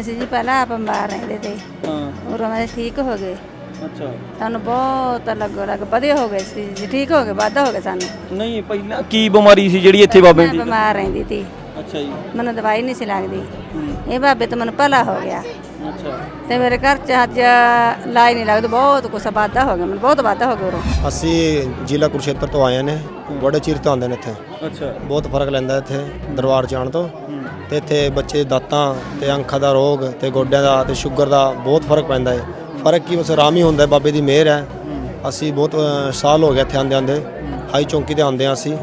ਅਸੀਂ ਜੀ ਪਹਿਲਾਂ ਆਪ ਬਿਮਾਰ ਰਹਿੰਦੇ ਤੇ ਹਾਂ। ਉਰੋਂ ਮੈਂ ਠੀਕ ਹੋ ਗਏ। ਅੱਛਾ। ਸਾਨੂੰ ਬਹੁਤ ਲੱਗੋ ਲੱਗ ਵਧੀਆ ਹੋ ਗਏ ਸੀ ਜੀ ਠੀਕ ਹੋ ਗਏ ਵਾਧਾ ਹੋ ਗਏ ਸਾਨੂੰ। ਨਹੀਂ ਪਹਿਲਾਂ ਕੀ ਬਿਮਾਰੀ ਸੀ ਜਿਹੜੀ ਇੱਥੇ ਬਾਬੇ ਮੈਂ ਦੀ? ਬਿਮਾਰ ਰਹਿੰਦੀ ਸੀ। ਅੱਛਾ ਜੀ। ਮੈਨੂੰ ਦਵਾਈ ਨਹੀਂ ਸੀ ਲੱਗਦੀ। ਇਹ ਬਾਬੇ ਤੋਂ ਮੈਨੂੰ ਭਲਾ ਹੋ ਗਿਆ। ਅੱਛਾ। ਤੇ ਮੇਰੇ ਘਰ ਚ ਅੱਜ ਲਾਈ ਨਹੀਂ ਲੱਗਦੀ ਬਹੁਤ ਕੁਛ ਵਾਧਾ ਹੋ ਗਿਆ ਮੈਨੂੰ ਬਹੁਤ ਵਾਧਾ ਹੋ ਗਿਆ ਉਰੋਂ ਅਸੀਂ ਜ਼ਿਲ੍ਹਾ ਕੁਰਸ਼ੇਤਰ ਤੋਂ ਆਏ ਨੇ ਬੜੇ ਚਿਰ ਤੋਂ ਆਉਂਦੇ ਨੇ ਇੱਥੇ। ਅੱਛਾ। ਬਹੁਤ ਫ਼ਰਕ ਲੈਂਦਾ ਇੱਥੇ ਦਰਬਾਰ ਜਾਣ ਤੋਂ। ਤੇ ਇੱਥੇ ਬੱਚੇ ਦਾਤਾਂ ਤੇ ਅੱਖਾਂ ਦਾ ਰੋਗ ਤੇ ਗੋਡਿਆਂ ਦਾ ਤੇ ਸ਼ੂਗਰ ਦਾ ਬਹੁਤ ਫ਼ਰਕ ਪੈਂਦਾ ਹੈ ਫ਼ਰਕ ਕੀ ਬਸ ਆਰਾਮ ਹੀ ਹੁੰਦਾ ਹੈ ਬਾਬੇ ਦੀ ਮਿਹਰ ਹੈ। ਅਸੀਂ ਬਹੁਤ ਸਾਲ ਹੋ ਗਏ ਇੱਥੇ ਆਂਦੇ ਆਂਦੇ ਹਾਈ ਚੌਂਕੀ ਤੇ ਆਂਦੇ ਹਾਂ ਅਸੀਂ।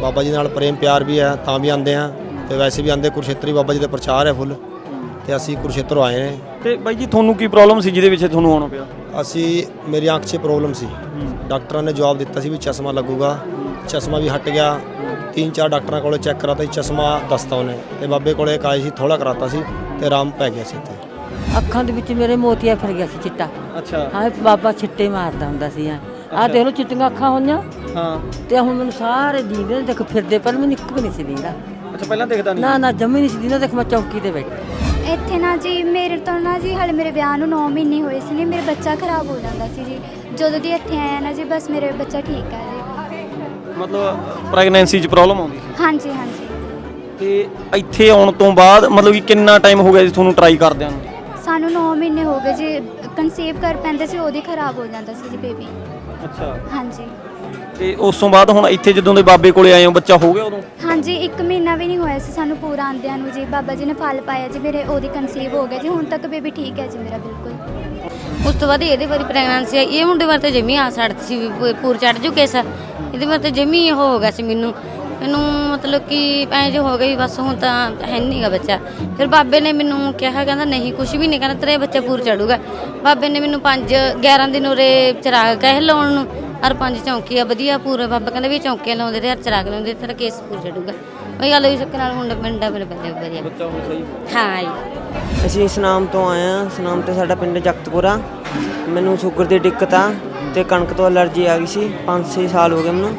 ਬਾਬਾ ਜੀ ਨਾਲ ਪ੍ਰੇਮ ਪਿਆਰ ਵੀ ਹੈ ਤਾਂ ਵੀ ਆਂਦੇ ਹਾਂ। ਤੇ ਵੈਸੇ ਵੀ ਆਂਦੇ ਕੁਰਸ਼ੇਤਰੀ ਬਾਬਾ ਜੀ ਦਾ ਪ੍ਰਚਾਰ ਹੈ ਫੁੱਲ। ਤੇ ਅਸੀਂ ਕੁਰਸ਼ੇਤਰੋਂ ਆਏ ਨੇ ਤੇ ਬਾਈ ਜੀ ਤੁਹਾਨੂੰ ਕੀ ਪ੍ਰੋਬਲਮ ਸੀ ਜਿਹਦੇ ਵਿੱਚ ਤੁਹਾਨੂੰ ਆਉਣਾ ਪਿਆ? ਅਸੀਂ ਮੇਰੀ ਅੱਖ 'ਚ ਪ੍ਰੋਬਲਮ ਸੀ। ਡਾਕਟਰਾਂ ਨੇ ਜਵਾਬ ਦਿੱਤਾ ਸੀ ਵੀ ਚਸ਼ਮਾ ਲੱਗੂਗਾ। ਚਸ਼ਮਾ ਵੀ ਹਟ ਗਿਆ। ਤਿੰਨ ਚਾਰ ਡਾਕਟਰਾਂ ਕੋਲੇ ਚੈੱਕ ਕਰਾਤਾ ਸੀ ਚਸ਼ਮਾ ਦੱਸਤਾ ਉਹਨੇ ਤੇ ਬਾਬੇ ਕੋਲੇ ਇੱਕ ਆਏ ਸੀ ਥੋੜਾ ਕਰਾਤਾ ਸੀ ਤੇ ਆਰਾਮ ਪੈ ਗਿਆ ਸੀ ਇੱਥੇ। ਅੱਖਾਂ ਦੇ ਵਿੱਚ ਮੇਰੇ ਮੋਤੀਆ ਫਿਰ ਗਿਆ ਸੀ ਚਿੱਟਾ। ਅੱਛਾ। ਹਾਂ ਇਹ ਬਾਬਾ ਛਿੱਟੇ ਮਾਰਦਾ ਹੁੰਦਾ ਸੀ ਆ ਆਹ ਦੇਖ ਲਓ ਚਿੱਟੀਆਂ ਅੱਖਾਂ ਹੋਈਆਂ। ਹਾਂ। ਤੇ ਹੁਣ ਮੈਨੂੰ ਸਾਰੇ ਦੀਂਦੇ ਨੇ ਦੇਖ ਫਿਰਦੇ ਪਰ ਮੈਨੂੰ ਇੱਕ ਵੀ ਨਹੀਂ ਸੀ ਦੀਂਦਾ। ਅੱਛਾ ਪਹਿਲਾਂ ਦੇਖਦਾ ਨਹੀਂ ਨਾ ਨਾ ਜੰਮੀ ਨਹੀਂ ਸੀ ਦੀਂਦਾ ਦੇਖ ਮੈਂ ਚੌਕੀ ਤੇ ਬੈਠੀ। ਇੱਥੇ ਨਾ ਜੀ ਮੇਰੇ ਤੋਂ ਨਾ ਜੀ ਹਾਲੇ ਮੇਰੇ ਵਿਆਹ ਨੂੰ 9 ਮਹੀਨੇ ਹੋਏ ਸੀ ਨੇ ਮੇਰਾ ਬੱਚਾ ਖਰਾਬ ਹੋ ਜਾਂਦਾ ਸੀ ਜੀ। ਜਦੋਂ ਦੀ ਇੱਥੇ ਆਇਆ ਨਾ ਜੀ ਬਸ ਮੇਰੇ ਬੱਚਾ ਠੀਕ ਹੈ ਜੀ। ਮਤਲਬ ਪ੍ਰੈਗਨੈਂਸੀ 'ਚ ਪ੍ਰੋਬਲਮ ਆਉਂਦੀ ਸੀ? ਹਾਂਜੀ ਹਾਂਜੀ। ਤੇ ਇੱਥੇ ਆਉਣ ਤੋਂ ਬਾਅਦ ਮਤਲਬ ਕਿ ਕਿੰਨਾ ਟਾਈਮ ਹੋ ਗਿਆ ਜੀ ਤੁਹਾਨੂੰ ਟਰਾਈ ਕਰਦਿਆਂ ਨੂੰ? ਸਾਨੂੰ 9 ਮਹੀਨੇ ਹੋ ਗਏ ਜੀ। ਕਨਸੀਵ ਕਰ ਪੈਂਦੇ ਸੀ ਉਹਦੀ ਖਰਾਬ ਹੋ ਜਾਂਦਾ ਸੀ ਜੀ ਬੇਬੀ ਅੱਛਾ। ਹਾਂਜੀ। ਤੇ ਉਸ ਤੋਂ ਬਾਅਦ ਹੁਣ ਇੱਥੇ ਜਦੋਂ ਦੇ ਬਾਬੇ ਕੋਲੇ ਆਏ ਹੋ ਬੱਚਾ ਹੋ ਗਿਆ ਉਦੋਂ? ਹਾਂਜੀ 1 ਮਹੀਨਾ ਵੀ ਨਹੀਂ ਹੋਇਆ ਸੀ ਸਾਨੂੰ ਪੂਰਾ ਆਂਦਿਆਂ ਨੂੰ ਜੀ। ਬਾਬਾ ਜੀ ਨੇ ਫਲ ਪਾਇਆ ਜੀ ਮੇਰੇ ਉਹਦੀ ਕਨਸੀਵ ਹੋ ਗਿਆ ਜੀ। ਹੁਣ ਤੱਕ ਬੇਬੀ ਠੀਕ ਹੈ ਜੀ ਮੇਰਾ ਬਿਲਕੁਲ। ਉਸ ਤੋਂ ਬਾਅਦ ਇਹਦੇ ਵਾਰੀ ਪ੍ਰੈਗਨੈਂਸੀ ਆਈ। ਇਹ ਮੁੰਡੇ ਵਾਰ ਤੇ ਜਮੀ ਆ ਸੜਤ ਸੀ ਵੀ ਪੂ- ਪੂਰ ਚੜ ਜੂ ਕੇਸ ਇਹਦੇ ਤੇ ਜਮੀ ਹੋ ਗਿਆ ਸੀ ਮੈਨੂੰ। ਮੈਨੂੰ ਮਤਲਬ ਕਿ ਐਂ ਜੋ ਹੋ ਗਈ ਬਸ ਹੁਣ ਤਾਂ ਹੈ ਨਹੀਂਗਾ ਬੱਚਾ। ਫਿਰ ਬਾਬੇ ਨੇ ਮੈਨੂੰ ਕਿਹਾ ਕਹਿੰਦਾ ਨਹੀਂ ਕੁਝ ਵੀ ਨਹੀਂ ਕਹਿੰਦਾ ਤੇਰੇ ਬੱਚਾ ਪੂਰ ਚੜੂਗਾ। ਬਾਬੇ ਨੇ ਮੈਨੂੰ 5 11 ਦਿਨ ਉਰੇ ਚਰਾਗ ਕਹੇ ਲਾਉਣ ਨੂੰ। ਔਰ ਪੰਜ ਚੌਂਕੀ ਆ ਵਧੀਆ ਪੂਰੇ ਬਾਬਾ ਕਹਿੰਦਾ ਵੀ ਚੌਂਕੀਆਂ ਲਾਉਂਦੇ ਤੇ ਹਰ ਚਰਾਗ ਲਾਉਂਦੇ ਤੇਰਾ ਕੇਸ ਪੂਰ ਚੜੂਗਾ। ਉਹੀ ਗੱਲ ਹੋਈ ਸੱਕ ਨਾਲ ਮੁੰਡਾ ਪਿੰਡਾ ਮੇਰੇ ਬੰਦੇ ਵਧੀਆ। ਬੱਚਾ ਹੁਣ ਸਹੀ ਹਾਂ। ਜੀ। ਅਸੀਂ ਸਨਾਮ ਤੋਂ ਆਏ ਹਾਂ। ਸਨਾਮ ਤੇ ਸਾਡਾ ਪਿੰਡ ਜਗਤਪੁਰਾ। ਮੈਨੂੰ ਸ਼ੂਗਰ ਦੀ ਦਿੱਕਤ ਆ। ਤੇ ਕਣਕ ਤੋਂ ਅਲਰਜੀ ਆ ਗਈ ਸੀ 5-6 ਸਾਲ ਹੋ ਗਏ ਮੈਨੂੰ।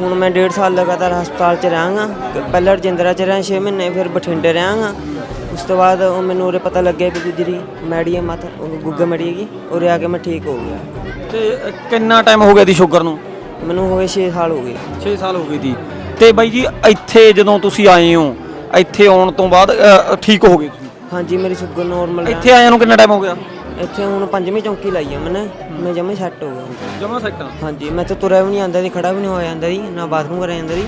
ਹੁਣ ਮੈਂ 1.5 ਸਾਲ ਲਗਾਤਾਰ ਹਸਪਤਾਲ 'ਚ ਰਹਾਂਗਾ ਪਹਿਲਾਂ ਰਜਿੰਦਰਾ 'ਚ ਰਿਹਾ 6 ਮਹੀਨੇ ਫਿਰ ਬਠਿੰਡੇ ਰਹਾਂਗਾ। ਉਸ ਤੋਂ ਬਾਅਦ ਉਹ ਮੈਨੂੰ ਉਰੇ ਪਤਾ ਲੱਗਿਆ ਕਿ ਜਿਹੜੀ ਹੈ ਮਾਤਾ ਉਹ ਗੁੱਗਾ ਮੈਡੀ ਹੈਗੀ ਉਰੇ ਆ ਕੇ ਮੈਂ ਠੀਕ ਹੋ ਗਿਆ। ਤੇ ਕਿੰਨਾ ਟਾਈਮ ਹੋ ਗਿਆ ਦੀ ਸ਼ੂਗਰ ਨੂੰ? ਮੈਨੂੰ ਹੋ ਗਏ 6 ਸਾਲ ਹੋ ਗਏ। 6 ਸਾਲ ਹੋ ਗਏ ਦੀ। ਤੇ ਬਾਈ ਜੀ ਇੱਥੇ ਜਦੋਂ ਤੁਸੀਂ ਆਏ ਹੋ ਇੱਥੇ ਆਉਣ ਤੋਂ ਬਾਅਦ ਠੀਕ ਹੋ ਗਏ ਤੁਸੀਂ? ਹਾਂਜੀ ਮੇਰੀ ਸ਼ੂਗਰ ਨਾਰਮਲ ਇੱਥੇ ਆਏ ਨੂੰ ਕਿੰਨਾ ਟਾਈਮ ਹੋ ਗਿਆ? ਇੱਥੇ ਹੁਣ ਪੰਜਵੀਂ ਚੌਂਕੀ ਲਾਈ ਆ ਮੈਨੇ ਮੈਂ ਜਮੇ ਸੈੱਟ ਹੋ ਗਿਆ। ਹੁਣ। ਜਮਾ ਸੈਕਟਾਂ ਹਾਂਜੀ ਮੈਂ ਤਾਂ ਤੁਰਿਆ ਵੀ ਨਹੀਂ ਆਂਦਾ ਸੀ ਖੜਾ ਵੀ ਨਹੀਂ ਹੋਇਆ ਜਾਂਦਾ ਸੀ ਨਾ ਬਾਥਰੂਮ ਕਰਿਆ ਜਾਂਦਾ ਸੀ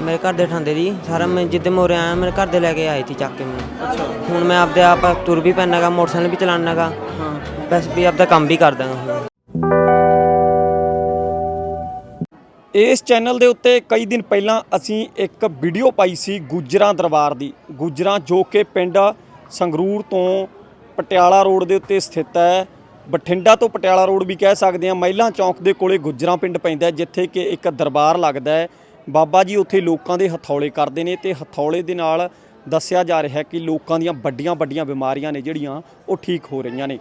ਮੇਰੇ ਘਰ ਦੇ ਠਾਂਦੇ ਸੀ। ਸਾਰਾ ਮੈਂ ਜਿੱਦੇ ਮੈਂ ਉਰੇ ਆਇਆ ਮੇਰੇ ਘਰ ਦੇ ਲੈ ਕੇ ਆਏ ਸੀ ਚੱਕ ਕੇ ਮੈਨੂੰ। ਅੱਛਾ। ਹੁਣ ਮੈਂ ਆਪਦੇ ਆਪ ਤੁਰ ਵੀ ਪੈਣਾਗਾ ਮੋਟਰਸਾਈਕਲ ਵੀ ਚਲਾਣਾਗਾ ਹਾਂ। ਬਸ ਵੀ ਆਪਦਾ ਕੰਮ ਵੀ ਕਰਦਾਗਾ ਹੁਣ ਇਸ ਚੈਨਲ ਦੇ ਉੱਤੇ ਕਈ ਦਿਨ ਪਹਿਲਾਂ ਅਸੀਂ ਇੱਕ ਵੀਡੀਓ ਪਾਈ ਸੀ ਗੁੱਜਰਾਂ ਦਰਬਾਰ ਦੀ। ਗੁੱਜਰਾਂ ਜੋ ਕਿ ਪਿੰਡ ਸੰਗਰੂਰ ਤੋਂ ਪਟਿਆਲਾ ਰੋਡ ਦੇ ਉੱਤੇ ਸਥਿਤ ਹੈ। ਬਠਿੰਡਾ ਤੋਂ ਪਟਿਆਲਾ ਰੋਡ ਵੀ ਕਹਿ ਸਕਦੇ ਹਾਂ, ਮਹਿਲਾ ਚੌਂਕ ਦੇ ਕੋਲੇ ਗੁੱਜਰਾਂ ਪਿੰਡ ਪੈਂਦਾ ਜਿੱਥੇ ਕਿ ਇੱਕ ਦਰਬਾਰ ਲੱਗਦਾ ਹੈ। ਬਾਬਾ ਜੀ ਉੱਥੇ ਲੋਕਾਂ ਦੇ ਹਥੌਲੇ ਕਰਦੇ ਨੇ ਤੇ ਹਥੌਲੇ ਦੇ ਨਾਲ ਦੱਸਿਆ ਜਾ ਰਿਹਾ ਹੈ ਕਿ ਲੋਕਾਂ ਦੀਆਂ ਵੱਡੀਆਂ ਵੱਡੀਆਂ ਬਿਮਾਰੀਆਂ ਨੇ ਜਿਹੜੀਆਂ ਉਹ ਠੀਕ ਹੋ ਰਹੀਆਂ ਨੇ।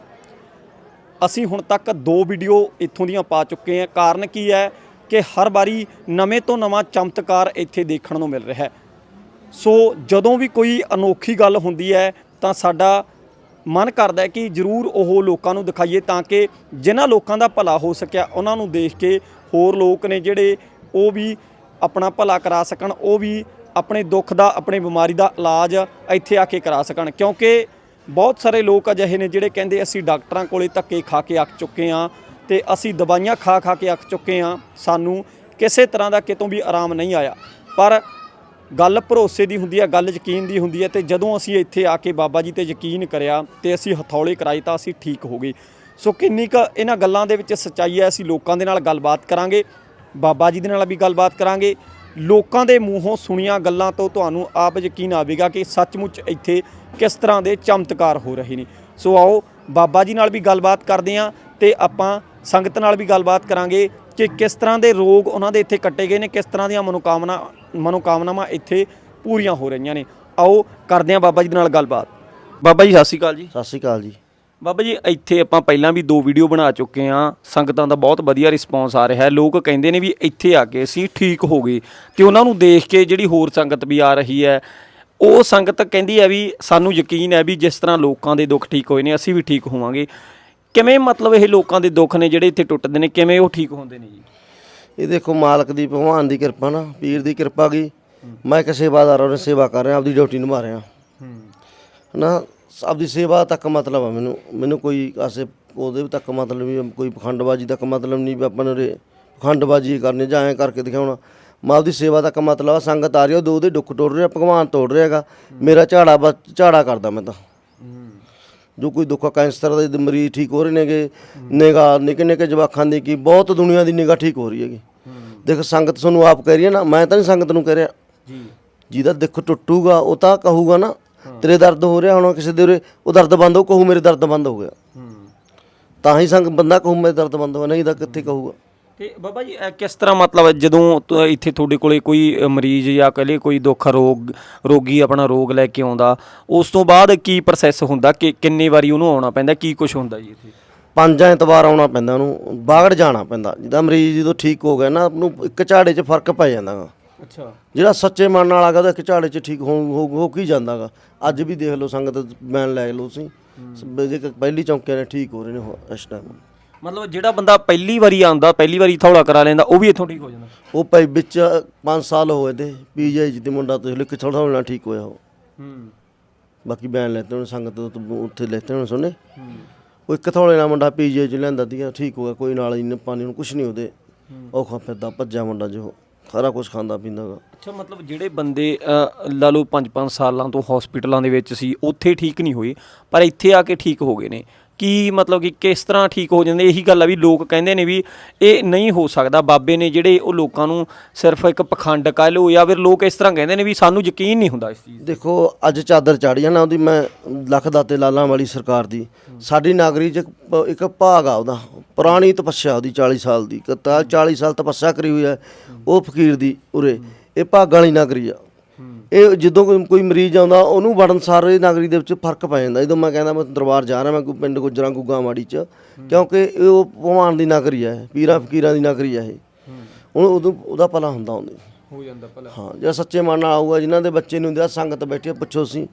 ਅਸੀਂ ਹੁਣ ਤੱਕ ਦੋ ਵੀਡੀਓ ਇੱਥੋਂ ਦੀਆਂ ਪਾ ਚੁੱਕੇ ਹਾਂ। ਕਾਰਨ ਕੀ ਹੈ ਕਿ ਹਰ ਵਾਰੀ ਨਵੇਂ ਤੋਂ ਨਵਾਂ ਚਮਤਕਾਰ ਇੱਥੇ ਦੇਖਣ ਨੂੰ ਮਿਲ ਰਿਹਾ ਹੈ। ਸੋ ਜਦੋਂ ਵੀ ਕੋਈ ਅਨੋਖੀ ਗੱਲ ਹੁੰਦੀ ਹੈ ਤਾਂ ਸਾਡਾ ਮਨ ਕਰਦਾ ਕਿ ਜ਼ਰੂਰ ਉਹ ਲੋਕਾਂ ਨੂੰ ਦਿਖਾਈਏ ਤਾਂ ਕਿ ਜਿਨ੍ਹਾਂ ਲੋਕਾਂ ਦਾ ਭਲਾ ਹੋ ਸਕਿਆ, ਉਹਨਾਂ ਨੂੰ ਦੇਖ ਕੇ ਹੋਰ ਲੋਕ ਨੇ ਜਿਹੜੇ ਉਹ ਵੀ ਆਪਣਾ ਭਲਾ ਕਰਾ ਸਕਣ, ਉਹ ਵੀ ਆਪਣੇ ਦੁੱਖ ਦਾ, ਆਪਣੀ ਬਿਮਾਰੀ ਦਾ ਇਲਾਜ ਇੱਥੇ ਆ ਕੇ ਕਰਾ ਸਕਣ। ਕਿਉਂਕਿ ਬਹੁਤ ਸਾਰੇ ਲੋਕ ਅਜਿਹੇ ਨੇ ਜਿਹੜੇ ਕਹਿੰਦੇ ਅਸੀਂ ਡਾਕਟਰਾਂ ਕੋਲੇ ਧੱਕੇ ਖਾ ਕੇ ਅੱਕ ਚੁੱਕੇ ਹਾਂ ਤੇ ਅਸੀਂ ਦਵਾਈਆਂ ਖਾ ਖਾ ਕੇ ਅੱਕ ਚੁੱਕੇ ਹਾਂ, ਸਾਨੂੰ ਕਿਸੇ ਤਰ੍ਹਾਂ ਦਾ ਕਿਤੋਂ ਵੀ ਆਰਾਮ ਨਹੀਂ ਆਇਆ। ਪਰ ਗੱਲ ਭਰੋਸੇ ਦੀ ਹੁੰਦੀ ਹੈ, ਗੱਲ ਯਕੀਨ ਦੀ ਹੁੰਦੀ ਹੈ ਤੇ ਜਦੋਂ ਅਸੀਂ ਇੱਥੇ ਆ ਕੇ ਬਾਬਾ ਜੀ ਤੇ ਯਕੀਨ ਕਰਿਆ ਤੇ ਅਸੀਂ ਹਥੌਲੇ ਕਰਾਈ ਤਾਂ ਅਸੀਂ ਠੀਕ ਹੋ ਗਏ। ਸੋ ਕਿੰਨੀ ਕੁ ਇਹਨਾਂ ਗੱਲਾਂ ਦੇ ਵਿੱਚ ਸੱਚਾਈ ਹੈ, ਅਸੀਂ ਲੋਕਾਂ ਦੇ ਨਾਲ ਗੱਲਬਾਤ ਕਰਾਂਗੇ, ਬਾਬਾ ਜੀ ਦੇ ਨਾਲ ਵੀ ਗੱਲਬਾਤ ਕਰਾਂਗੇ। ਲੋਕਾਂ ਦੇ ਮੂੰਹੋਂ ਸੁਣੀਆਂ ਗੱਲਾਂ ਤੋਂ ਤੁਹਾਨੂੰ ਆਪ ਯਕੀਨ ਆਵੇਗਾ ਕਿ ਸੱਚਮੁੱਚ ਇੱਥੇ ਕਿਸ ਤਰ੍ਹਾਂ ਦੇ ਚਮਤਕਾਰ ਹੋ ਰਹੇ ਨੇ। ਸੋ ਆਓ ਬਾਬਾ ਜੀ ਨਾਲ ਵੀ ਗੱਲਬਾਤ ਕਰਦੇ ਹਾਂ ਤੇ ਆਪਾਂ ਸੰਗਤ ਨਾਲ ਵੀ ਗੱਲਬਾਤ ਕਰਾਂਗੇ। ਕਿ ਕਿਸ ਤਰ੍ਹਾਂ ਦੇ ਰੋਗ ਉਹਨਾਂ ਦੇ ਇੱਥੇ ਕੱਟੇ ਗਏ ਨੇ ਕਿਸ ਤਰ੍ਹਾਂ ਦੀਆਂ ਮਨੋਕਾਮਨਾ ਮਨੋਕਾਮਨਾਵਾਂ ਇੱਥੇ ਪੂਰੀਆਂ ਹੋ ਰਹੀਆਂ ਨੇ। ਆਓ ਕਰਦੇ ਹਾਂ ਬਾਬਾ ਜੀ ਦੇ ਨਾਲ ਗੱਲਬਾਤ। ਬਾਬਾ ਜੀ ਸਤਿ ਸ਼੍ਰੀ ਅਕਾਲ ਜੀ। ਸਤਿ ਸ਼੍ਰੀ ਅਕਾਲ ਜੀ। ਬਾਬਾ ਜੀ ਇੱਥੇ ਆਪਾਂ ਪਹਿਲਾਂ ਵੀ ਦੋ ਵੀਡੀਓ ਬਣਾ ਚੁੱਕੇ ਹਾਂ। ਸੰਗਤਾਂ ਦਾ ਬਹੁਤ ਵਧੀਆ ਰਿਸਪੌਂਸ ਆ ਰਿਹਾ ਹੈ। ਲੋਕ ਕਹਿੰਦੇ ਨੇ ਵੀ ਇੱਥੇ ਆ ਕੇ ਅਸੀਂ ਠੀਕ ਹੋ ਗਏ ਤੇ ਉਹਨਾਂ ਨੂੰ ਦੇਖ ਕੇ ਜਿਹੜੀ ਹੋਰ ਸੰਗਤ ਵੀ ਆ ਰਹੀ ਹੈ ਉਹ ਸੰਗਤ ਕਹਿੰਦੀ ਹੈ ਵੀ ਸਾਨੂੰ ਯਕੀਨ ਹੈ ਵੀ ਜਿਸ ਤਰ੍ਹਾਂ ਲੋਕਾਂ ਦੇ ਦੁੱਖ ਠੀਕ ਹੋਏ ਨੇ ਅਸੀਂ ਵੀ ਠੀਕ ਹੋਵਾਂਗੇ। ਕਿਵੇਂ ਮਤਲਬ ਇਹ ਲੋਕਾਂ ਦੇ ਦੁੱਖ ਨੇ ਜਿਹੜੇ ਇੱਥੇ ਟੁੱਟਦੇ ਨੇ? ਕਿਵੇਂ ਉਹ ਠੀਕ ਹੁੰਦੇ ਨੇ ਜੀ? ਇਹ ਦੇਖੋ ਮਾਲਕ ਦੀ ਭਗਵਾਨ ਦੀ ਕਿਰਪਾ ਨਾ ਪੀਰ ਦੀ ਕਿਰਪਾ ਗਈ। ਮੈਂ ਇੱਕ ਸੇਵਾਦਾਰ ਹਾਂ ਸੇਵਾ ਕਰ ਰਿਹਾ ਆਪਦੀ ਡਿਊਟੀ ਨਿਭਾ ਰਿਹਾ। ਨਾ ਆਪਦੀ ਸੇਵਾ ਤੱਕ ਮਤਲਬ ਆ ਮੈਨੂੰ ਮੈਨੂੰ ਕੋਈ ਆਸੇ ਉਹਦੇ ਤੱਕ ਮਤਲਬ ਵੀ ਕੋਈ ਪਖੰਡਬਾਜੀ ਤੱਕ ਮਤਲਬ ਨਹੀਂ ਵੀ ਆਪਾਂ ਨੇ ਪਖੰਡਬਾਜੀ ਕਰਨੀ ਜਾਂ ਐਂ ਕਰਕੇ ਦਿਖਾਉਣਾ। ਮੈਂ ਆਪਦੀ ਸੇਵਾ ਤੱਕ ਮਤਲਬ ਆ ਸੰਗਤ ਆ ਰਹੀ ਆ, ਉਹਦੇ ਉਹਦੇ ਦੁੱਖ ਟੋੜ ਰਿਹਾ ਭਗਵਾਨ ਤੋੜ ਰਿਹਾਗਾ ਮੇਰਾ ਝਾੜਾ ਬਸ ਝਾੜਾ ਕਰਦਾ ਮੈਂ ਤਾਂ। ਜੋ ਕੋਈ ਦੁੱਖ ਕੈਂਸਰ ਦੇ ਮਰੀਜ਼ ਠੀਕ ਹੋ ਰਹੇ ਨੇਗੇ ਨਿਗਾ ਨਿੱਕੇ ਨਿੱਕੇ ਜਵਾਖਾਂ ਦੀ ਕੀ ਬਹੁਤ ਦੁਨੀਆ ਦੀ ਨਿਗਾ ਠੀਕ ਹੋ ਰਹੀ ਹੈਗੀ। ਦੇਖ ਸੰਗਤ ਤੁਹਾਨੂੰ ਆਪ ਕਹਿ ਰਹੀ ਹੈ ਨਾ ਮੈਂ ਤਾਂ ਨਹੀਂ ਸੰਗਤ ਨੂੰ ਕਹਿ ਰਿਹਾ। ਜੀ। ਜਿਹਦਾ ਦੁੱਖ ਟੁੱਟੂਗਾ ਉਹ ਤਾਂ ਕਹੂਗਾ ਨਾ ਤੇਰੇ ਦਰਦ ਹੋ ਰਿਹਾ ਹੁਣ ਕਿਸੇ ਦੇ ਉਰੇ ਉਹ ਦਰਦ ਬੰਦ ਹੋ ਕਹੂ ਮੇਰੇ ਦਰਦ ਬੰਦ ਹੋ ਗਿਆ। ਤਾਂ ਹੀ ਸੰਗ ਬੰਦਾ ਕਹੂ ਮੇਰੇ ਦਰਦ ਬੰਦ ਹੋ ਨਹੀਂ ਤਾਂ ਕਿੱਥੇ ਕਹੂਗਾ। ਤੇ ਬਾਬਾ ਜੀ ਇਹ ਕਿਸ ਤਰ੍ਹਾਂ ਮਤਲਬ ਜਦੋਂ ਤ- ਇੱਥੇ ਤੁਹਾਡੇ ਕੋਲੇ ਕੋਈ ਅ, ਮਰੀਜ਼ ਜਾਂ ਕਹ ਲਈਏ ਕੋਈ ਦੁੱਖ ਰੋਗ ਰੋਗੀ ਆਪਣਾ ਰੋਗ ਲੈ ਕੇ ਆਉਂਦਾ ਉਸ ਤੋਂ ਬਾਅਦ ਕੀ ਪ੍ਰੋਸੈਸ ਹੁੰਦਾ? ਕਿ ਕਿੰਨੀ ਵਾਰੀ ਉਹਨੂੰ ਆਉਣਾ ਪੈਂਦਾ ਕੀ ਕੁਝ ਹੁੰਦਾ ਜੀ ਇੱਥੇ? ਪੰਜ ਐਤਵਾਰ ਆਉਣਾ ਪੈਂਦਾ ਉਹਨੂੰ ਬਾਗੜ ਜਾਣਾ ਪੈਂਦਾ। ਜਿਹਦਾ ਮਰੀਜ਼ ਜਦੋਂ ਠੀਕ ਹੋ ਗਿਆ ਨਾ ਉਹਨੂੰ ਇੱਕ ਝਾੜੇ 'ਚ ਫ਼ਰਕ ਪੈ ਜਾਂਦਾਗਾ। ਅੱਛਾ। ਜਿਹੜਾ ਸੱਚੇ ਮਨ ਨਾਲ ਆਗਾ ਉਹਦਾ ਇੱਕ ਝਾੜੇ 'ਚ ਠੀਕ ਹੋ ਹੋ- ਹੋ ਕੀ ਜਾਂਦਾਗਾ। ਅੱਜ ਵੀ ਦੇਖ ਲਓ ਸੰਗਤ ਮੈਨ ਲੈ ਲਓ ਤੁਸੀਂ। ਜੇ ਕਿ ਪਹਿਲੀ ਚੌਂਕਿਆਂ ਨੇ ਠੀਕ ਹੋ ਰਹੇ ਨੇ ਇਸ ਟਾਈਮ ਮਤਲਬ ਜਿਹੜਾ ਬੰਦਾ ਪਹਿਲੀ ਵਾਰੀ ਆਉਂਦਾ ਪਹਿਲੀ ਵਾਰੀ ਥੌਲਾ ਕਰਾ ਲੈਂਦਾ ਉਹ ਵੀ ਇੱਥੋਂ ਠੀਕ ਹੋ ਜਾਂਦਾ? ਉਹ ਭਾਈ ਵਿੱਚ 5 ਸਾਲ ਹੋਏ ਤੇ ਪੀਜੀ ਜੀ ਤੇ ਮੁੰਡਾ ਤੋਂ ਲਿਖ ਥੋੜਾ ਹੋਣਾ ਠੀਕ ਹੋਇਆ ਉਹ। ਹੂੰ। ਬਾਕੀ ਬਿਆਨ ਲੈਤੇ ਉਹਨੇ ਸੰਗਤ ਤੋਂ ਤੋਂ ਉੱਥੇ ਲੈਤੇ ਉਹਨੇ ਸੁਣੇ ਉਹ ਇੱਕ ਥੋੜੇ ਨਾਲ ਮੁੰਡਾ ਪੀਜੀ ਚ ਲੈਂਦਾ ਸੀਗਾ ਠੀਕ ਹੋ ਗਿਆ ਕੋਈ ਨਾਲ ਹੀ ਨੀ, ਪਾਣੀ ਨੂੰ ਕੁਛ ਨਹੀਂ ਉਹਦੇ। ਔਖਾ ਫਿਰਦਾ ਭੱਜਿਆ ਮੁੰਡਾ ਜੋ ਸਾਰਾ ਕੁਝ ਖਾਂਦਾ ਪੀਂਦਾ ਗਾ। ਅੱਛਾ ਮਤਲਬ ਜਿਹੜੇ ਬੰਦੇ ਲਾ ਲਓ 5-5 ਸਾਲਾਂ ਤੋਂ ਹਸਪੀਟਲਾਂ ਦੇ ਵਿੱਚ ਸੀ ਉੱਥੇ ਠੀਕ ਨਹੀਂ ਹੋਏ ਪਰ ਇੱਥੇ ਆ ਕੇ ਠੀਕ ਹੋ ਗਏ ਨੇ। ਕੀ ਮਤਲਬ ਕਿ ਕਿਸ ਤਰ੍ਹਾਂ ਠੀਕ ਹੋ ਜਾਂਦੇ ਇਹੀ ਗੱਲ ਆ ਵੀ ਲੋਕ ਕਹਿੰਦੇ ਨੇ ਵੀ ਇਹ ਨਹੀਂ ਹੋ ਸਕਦਾ। ਬਾਬੇ ਨੇ ਜਿਹੜੇ ਉਹ ਲੋਕਾਂ ਨੂੰ ਸਿਰਫ ਇੱਕ ਪਖੰਡ ਕਹਿ ਲਓ ਜਾਂ ਫਿਰ ਲੋਕ ਇਸ ਤਰ੍ਹਾਂ ਕਹਿੰਦੇ ਨੇ ਵੀ ਸਾਨੂੰ ਯਕੀਨ ਨਹੀਂ ਹੁੰਦਾ ਇਸ ਚੀਜ਼ ਦੇਖੋ ਅੱਜ ਚਾਦਰ ਚੜੀ ਨਾ ਉਹਦੀ ਮੈਂ ਲੱਖ ਦਾਤੇ ਲਾਲਾਂ ਵਾਲੀ ਸਰਕਾਰ ਦੀ। ਸਾਡੀ ਨਾਗਰੀ ਚ ਇੱਕ ਭਾਗ ਆ ਉਹਦਾ। ਪੁਰਾਣੀ ਤਪੱਸਿਆ ਉਹਦੀ 40 ਸਾਲ ਦੀ। ਕਤਾ 40 ਸਾਲ ਤਪੱਸਿਆ ਕਰੀ ਹੋਈ ਹੈ ਉਹ ਫਕੀਰ ਦੀ ਉਰੇ। ਇਹ ਭਾਗਾਂ ਵਾਲੀ ਨਾਗਰੀ ਆ। ਇਹ ਜਦੋਂ ਕੋਈ ਕੋਈ ਮਰੀਜ਼ ਆਉਂਦਾ ਉਹਨੂੰ ਵੜਨ ਸਾਰੇ ਨਾਗਰੀ ਦੇ ਵਿੱਚ ਫ਼ਰਕ ਪੈ ਜਾਂਦਾ। ਜਦੋਂ ਮੈਂ ਕਹਿੰਦਾ ਮੈਂ ਦਰਬਾਰ ਜਾ ਰਿਹਾ ਮੈਂ ਕੋਈ ਪਿੰਡ ਗੁਜਰਾਂ ਗੁੱਗਾ ਮਾੜੀ ਚ। ਕਿਉਂਕਿ ਇਹ ਉਹ ਭਗਵਾਨ ਦੀ ਨਾਗਰੀ ਹੈ ਪੀਰਾਂ ਫਕੀਰਾਂ ਦੀ ਨਾਗਰੀ ਹੈ ਇਹ। ਹੁਣ ਉਦੋਂ ਉਹਦਾ ਭਲਾ ਹੁੰਦਾ ਉਹਦੇ ਹੋ ਜਾਂਦਾ ਭਲਾ। ਹਾਂ ਜਿਹੜਾ ਸੱਚੇ ਮਨ ਨਾਲ ਆਊਗਾ ਜਿਨ੍ਹਾਂ ਦੇ ਬੱਚੇ ਨੂੰ ਹੁੰਦੇ ਆ ਸੰਗਤ ਬੈਠੀ ਆ ਪੁੱਛੋ ਸੀ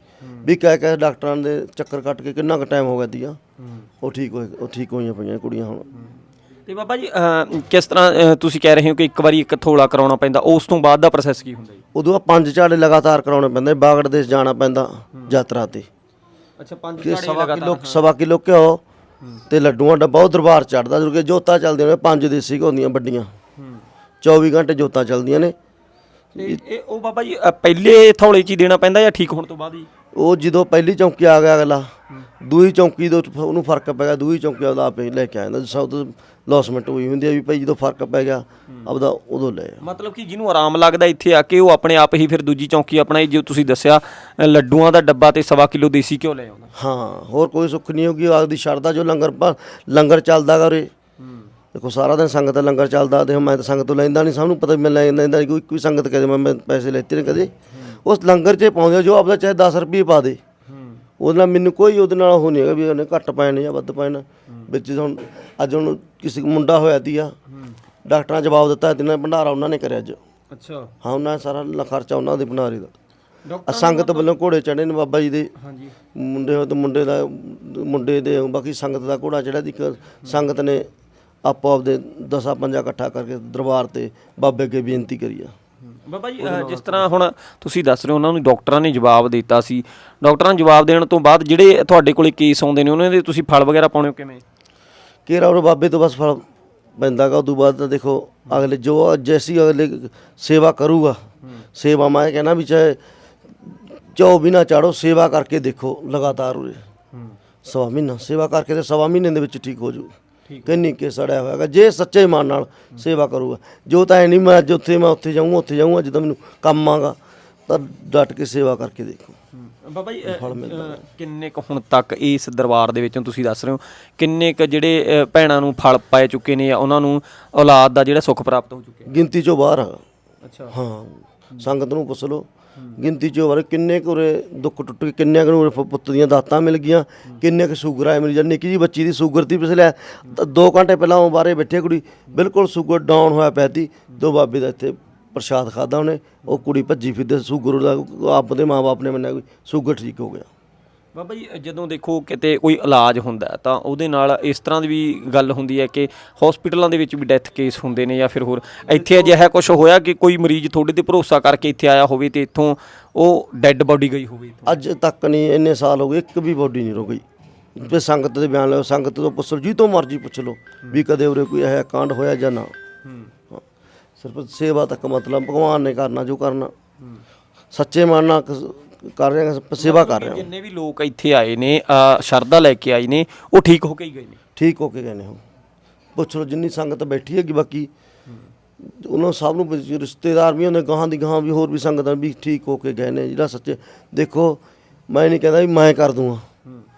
ਵੀ ਕਹਿ ਕਹਿ ਡਾਕਟਰਾਂ ਦੇ ਚੱਕਰ ਕੱਟ ਕੇ ਕਿੰਨਾ ਕੁ ਟਾਈਮ ਹੋ ਗਿਆ ਦੀਆ? ਉਹ ਠੀਕ ਹੋਏ ਉਹ ਠੀਕ ਹੋਈਆਂ ਪਈਆਂ ਕੁੜੀਆਂ ਹੁਣ। ਤੇ ਬਾਬਾ ਜੀ ਕਿਸ ਤਰ੍ਹਾਂ ਤੁਸੀਂ ਕਹਿ ਰਹੇ ਹੋ ਕਿ ਇੱਕ ਵਾਰੀ ਇੱਕ ਥੋਲਾ ਕਰਾਉਣਾ ਪੈਂਦਾ ਉਸ ਤੋਂ ਬਾਅਦ ਦਾ ਪ੍ਰੋਸੈਸ ਕੀ ਹੁੰਦਾ ਜੀ? ਉਦੋਂ ਆ ਪੰਜ ਝਾੜੇ ਲਗਾਤਾਰ ਕਰਾਉਣੇ ਪੈਂਦੇ ਬਾਗੜ ਦੇਸ਼ ਜਾਣਾ ਪੈਂਦਾ ਯਾਤਰਾ ਤੇ। ਅੱਛਾ ਪੰਜ ਕਿ ਸਵਾ ਕਿਲੋ ਸਵਾ ਕਿਲੋ ਘਿਓ ਤੇ ਲੱਡੂਆਂ ਦਾ ਬਹੁਤ ਦਰਬਾਰ ਚੜਦਾ ਜਦੋਂ ਕਿ ਜੋਤਾਂ ਚੱਲਦੀਆਂ ਨੇ ਪੰਜ ਦੇਸੀ ਘਿਓ ਹੁੰਦੀਆਂ ਵੱਡੀਆਂ। 24 ਘੰਟੇ ਜੋਤਾਂ ਚੱਲਦੀਆਂ ਨੇ। ਤੇ ਇਹ ਉਹ ਬਾਬਾ ਜੀ ਅ, ਪਹਿਲੇ ਥੌਲੇ 'ਚ ਹੀ ਦੇਣਾ ਪੈਂਦਾ ਜਾਂ ਠੀਕ ਹੋਣ ਤੋਂ ਬਾਅਦ ਹੀ? ਉਹ ਜਦੋਂ ਪਹਿਲੀ ਚੌਂਕੀ ਆ ਗਿਆ ਅਗਲਾ ਦੂਈ ਚੌਂਕੀ ਫ- ਉਹਨੂੰ ਫ਼ਰਕ ਪੈ ਗਿਆ ਦੂਈ ਚੌਂਕੀ ਉਹਦਾ ਆਪੇ ਲੈ ਕੇ ਆ ਜਾਂਦਾ ਸਭ ਤੋਂ ਲੌਸਮੈਂਟ ਹੋਈ ਹੁੰਦੀ ਹੈ ਵੀ ਭਾਈ ਜਦੋਂ ਫ਼ਰਕ ਪੈ ਗਿਆ ਆਪਦਾ ਉਦੋਂ ਲੈ ਆ ਮਤਲਬ ਕਿ ਜਿਹਨੂੰ ਆਰਾਮ ਲੱਗਦਾ ਇੱਥੇ ਆ ਕੇ ਉਹ ਆਪਣੇ ਆਪ ਹੀ ਫਿਰ ਦੂਜੀ ਚੌਂਕੀ ਆਪਣਾ ਜੋ ਤੁਸੀਂ ਦੱਸਿਆ ਲੱਡੂਆਂ ਦਾ ਡੱਬਾ ਤੇ ਸਵਾ ਕਿਲੋ ਦੇਸੀ ਘਿਓ ਲੈ ਆਉਂਦਾ। ਹਾਂ ਹੋਰ ਕੋਈ ਸੁੱਖ ਨਹੀਂ ਹੋਗੀ ਆਪਦੀ ਸ਼ਰਦਾ ਜੋ ਲੰਗਰ ਭਾ- ਲੰਗਰ ਚੱਲਦਾ ਗਾ ਉਰੇ। ਦੇਖੋ ਸਾਰਾ ਦਿਨ ਸੰਗਤ ਦਾ ਲੰਗਰ ਚੱਲਦਾ ਤੇ ਮੈਂ ਤਾਂ ਸੰਗਤ ਤੋਂ ਲੈਂਦਾ ਨਹੀਂ ਸਭ ਨੂੰ ਪਤਾ ਵੀ ਮੈਂ ਲੈ ਜਾਂਦਾ ਨਹੀਂ ਕੋਈ ਕੋਈ ਸੰਗਤ ਕਹੇ ਮੈਂ ਮੈਂ ਪੈਸੇ ਲੈਤੇ ਨੇ ਕਦੇ। ਉਸ ਲੰਗਰ 'ਚ ਪਾਉਂਦੇ ਜੋ ਆਪਦਾ ਚਾਹੇ 10 ਰੁਪਏ ਪਾ ਦੇ। ਉਹਦੇ ਨਾਲ ਮੈਨੂੰ ਕੋਈ ਉਹਦੇ ਨਾਲ ਉਹ ਨਹੀਂ ਹੈਗਾ ਵੀ ਉਹਨੇ ਘੱਟ ਪੈਣੇ ਜਾਂ ਵੱਧ ਪੈਣ ਵਿੱਚ ਹੁਣ ਅੱਜ ਹੁਣ ਕਿਸੇ ਮੁੰਡਾ ਹੋਇਆ ਦੀਆ ਡਾਕਟਰਾਂ ਨੇ ਜਵਾਬ ਦਿੱਤਾ ਤਿੰਨਾਂ ਭੰਡਾਰਾ ਉਹਨਾਂ ਨੇ ਕਰਿਆ ਅੱਜ। ਅੱਛਾ। ਹਾਂ ਉਹਨਾਂ ਨੇ ਸਾਰਾ ਖਰਚਾ ਉਹਨਾਂ ਦੇ ਭੰਡਾਰੇ ਦਾ। ਸੰਗਤ ਵੱਲੋਂ ਘੋੜੇ ਚੜੇ ਨੇ ਬਾਬਾ ਜੀ ਦੇ। ਹਾਂਜੀ। ਮੁੰਡੇ ਤੇ ਮੁੰਡੇ ਦਾ ਮੁੰਡੇ ਦੇ ਬਾਕੀ ਸੰਗਤ ਦਾ ਘੋੜਾ ਚੜਿਆ ਦੀ ਸੰਗਤ ਨੇ ਆਪੋ ਆਪਦੇ ਦਸਾਂ ਪੰਜਾਂ ਇਕੱਠਾ ਕਰਕੇ ਦਰਬਾਰ ਤੇ ਬਾਬੇ ਅੱਗੇ ਬੇਨਤੀ ਕਰੀ ਆ। ਬਾਬਾ ਜੀ ਜਿਸ ਤਰ੍ਹਾਂ ਹੁਣ ਤੁਸੀਂ ਦੱਸ ਰਹੇ ਹੋ ਉਹਨਾਂ ਨੂੰ ਡਾਕਟਰਾਂ ਨੇ ਜਵਾਬ ਦਿੱਤਾ ਸੀ। ਡਾਕਟਰਾਂ ਨੇ ਜਵਾਬ ਦੇਣ ਤੋਂ ਬਾਅਦ ਜਿਹੜੇ ਤੁਹਾਡੇ ਕੋਲੇ ਕੇਸ ਆਉਂਦੇ ਨੇ ਉਹਨਾਂ ਦੇ ਤੁਸੀਂ ਫਲ ਵਗੈਰਾ ਪਾਉਣੇ ਹੋ ਕਿਵੇਂ? ਕੇਰਾ ਉਹ ਬਾਬੇ ਤੋਂ ਬਸ ਫਲ ਪੈਂਦਾ ਗਾ ਉਦੋਂ ਬਾਅਦ ਤਾਂ ਦੇਖੋ ਅਗਲੇ ਜੋ ਜੈਸੀ ਅਗਲੇ ਸੇਵਾ ਕਰੂਗਾ ਸੇਵਾ ਮੈਂ ਕਹਿੰਦਾ ਵੀ ਚਾਹੇ ਚੋ ਵੀ ਨਾ ਚਾੜੋ ਸੇਵਾ ਕਰਕੇ ਦੇਖੋ ਲਗਾਤਾਰ ਉਰੇ। ਸਵਾ ਮਹੀਨਾ ਸੇਵਾ ਕਰਕੇ ਤੇ ਸਵਾ ਮਹੀਨੇ ਦੇ ਵਿੱਚ ਠੀਕ ਹੋ ਜੂ। ਕਿੰਨੀ ਕੇ ਸੜਿਆ ਹੋਇਆਗਾ ਜੇ ਸੱਚੇ ਮਨ ਨਾਲ ਸੇਵਾ ਕਰੂਗਾ। ਜੋ ਤਾਂ ਹੈ ਨਹੀਂ ਮੈਂ ਅੱਜ ਉੱਥੇ ਮੈਂ ਉੱਥੇ ਜਾਊਂਗਾ ਉੱਥੇ ਜਾਊਂਗਾ ਜਦੋਂ ਮੈਨੂੰ ਕੰਮ ਆਗਾ। ਤਾਂ ਡਟ ਕੇ ਸੇਵਾ ਕਰਕੇ ਦੇਖੋ। ਬਾਬਾ ਜੀ ਕਿੰਨੇ ਕੁ ਹੁਣ ਤੱਕ ਇਸ ਦਰਬਾਰ ਦੇ ਵਿੱਚੋਂ ਤੁਸੀਂ ਦੱਸ ਰਹੇ ਹੋ? ਕਿੰਨੇ ਕੁ ਜਿਹੜੇ ਭੈਣਾਂ ਨੂੰ ਫਲ ਪਾਏ ਚੁੱਕੇ ਨੇ ਜਾਂ ਉਹਨਾਂ ਨੂੰ ਔਲਾਦ ਦਾ ਜਿਹੜਾ ਸੁੱਖ ਪ੍ਰਾਪਤ ਹੋ ਚੁੱਕਿਆ? ਗਿਣਤੀ ਚੋਂ ਬਾਹਰ ਆ। ਅੱਛਾ। ਹਾਂ। ਸੰਗਤ ਨੂੰ ਪੁੱਛ ਲਓ। ਗਿਣਤੀ ਚੋਂ ਬਾਹਰ ਕਿੰਨੇ ਕੁ ਉਰੇ ਦੁੱਖ ਟੁੱਟ ਕੇ ਕਿੰਨੇ ਕੁ ਨੂੰ ਪੁੱਤ ਦੀਆਂ ਦਾਤਾਂ ਮਿਲ ਗਈਆਂ, ਕਿੰਨੇ ਕੁ ਸ਼ੂਗਰ ਆਏ ਮੇਰੀ ਨਿੱਕੀ ਜੀ ਬੱਚੀ ਦੀ ਸ਼ੂਗਰ ਦੀ ਪਿਛਲੇ ਤਾਂ ਦੋ ਘੰਟੇ ਪਹਿਲਾਂ ਉਹ ਬਾਹਰੇ ਬੈਠੇ ਕੁੜੀ, ਬਿਲਕੁਲ ਸ਼ੂਗਰ ਡਾਊਨ ਹੋਇਆ ਪੈਦੀ ਤੀ ਦੋ ਬਾਬੇ ਦਾ ਇੱਥੇ ਪ੍ਰਸ਼ਾਦ ਖਾਦਾ ਉਹਨੇ, ਉਹ ਕੁੜੀ ਭੱਜੀ ਫਿਰਦੇ, ਸ਼ੂਗਰ ਦਾ ਆਪਦੇ ਮਾਪੇ ਨੇ ਮੰਨਿਆ ਵੀ ਸ਼ੂਗਰ ਠੀਕ ਹੋ ਗਿਆ। ਬਾਬਾ ਜੀ ਜਦੋਂ ਦੇਖੋ ਕਿਤੇ ਕੋਈ ਇਲਾਜ ਹੁੰਦਾ ਤਾਂ ਉਹਦੇ ਨਾਲ ਇਸ ਤਰ੍ਹਾਂ ਦੀ ਵੀ ਗੱਲ ਹੁੰਦੀ ਹੈ ਕਿ ਹਸਪੀਟਲਾਂ ਦੇ ਵਿੱਚ ਵੀ ਡੈਥ ਕੇਸ ਹੁੰਦੇ ਨੇ ਜਾਂ ਫਿਰ ਹੋਰ। ਇੱਥੇ ਅਜਿਹਾ ਕੁਝ ਹੋਇਆ ਕਿ ਕੋਈ ਮਰੀਜ਼ ਤੁਹਾਡੇ ਤੇ ਭਰੋਸਾ ਕਰਕੇ ਇੱਥੇ ਆਇਆ ਹੋਵੇ ਤੇ ਇੱਥੋਂ ਉਹ ਡੈੱਡ ਬਾਡੀ ਗਈ ਹੋਵੇ? ਅੱਜ ਤੱਕ ਨਹੀਂ ਇੰਨੇ ਸਾਲ ਹੋ ਗਏ ਇੱਕ ਵੀ ਬੋਡੀ ਨਹੀਂ ਰੁਕੀ ਤੇ ਸੰਗਤ ਦੇ ਬਿਆਨ ਲਓ ਸੰਗਤ ਤੋਂ ਪੁੱਛ ਲਓ ਜੀ ਤੋਂ ਮਰਜ਼ੀ ਪੁੱਛ ਲਓ ਵੀ ਕਦੇ ਉਰੇ ਕੋਈ ਇਹ ਕਾਂਡ ਹੋਇਆ ਜਾਂ ਨਾ। ਸਿਰਫ ਸੇਵਾ ਤੱਕ ਮਤਲਬ ਭਗਵਾਨ ਨੇ ਕਰਨਾ ਜੋ ਕਰਨਾ। ਸੱਚੇ ਮਨ ਨਾਲ ਕਰ ਰਹੇ ਹਾਂ ਸੇਵਾ ਕਰ ਰਹੇ ਹਾਂ ਜਿੰਨੇ ਵੀ ਲੋਕ ਇੱਥੇ ਆਏ ਨੇ ਅ, ਸ਼ਰਧਾ ਲੈ ਕੇ ਆਏ ਨੇ ਉਹ ਠੀਕ ਹੋ ਕੇ ਹੀ ਗਏ ਨੇ? ਠੀਕ ਹੋ ਕੇ ਗਏ ਨੇ ਉਹ ਪੁੱਛ ਲਓ ਜਿੰਨੀ ਸੰਗਤ ਬੈਠੀ ਹੈਗੀ ਬਾਕੀ ਉਹਨਾਂ ਸਭ ਨੂੰ ਰਿਸ਼ਤੇਦਾਰ ਵੀ ਹੁੰਦੇ ਗਾਹਾਂ ਦੀ ਗਾਹਾਂ ਵੀ ਹੋਰ ਵੀ ਸੰਗਤਾਂ ਵੀ ਠੀਕ ਹੋ ਕੇ ਗਏ ਨੇ। ਜਿਹੜਾ ਸੱਚੇ ਦੇਖੋ ਮੈਂ ਨਹੀਂ ਕਹਿੰਦਾ ਵੀ ਮੈਂ ਕਰ ਦੂੰਗਾ।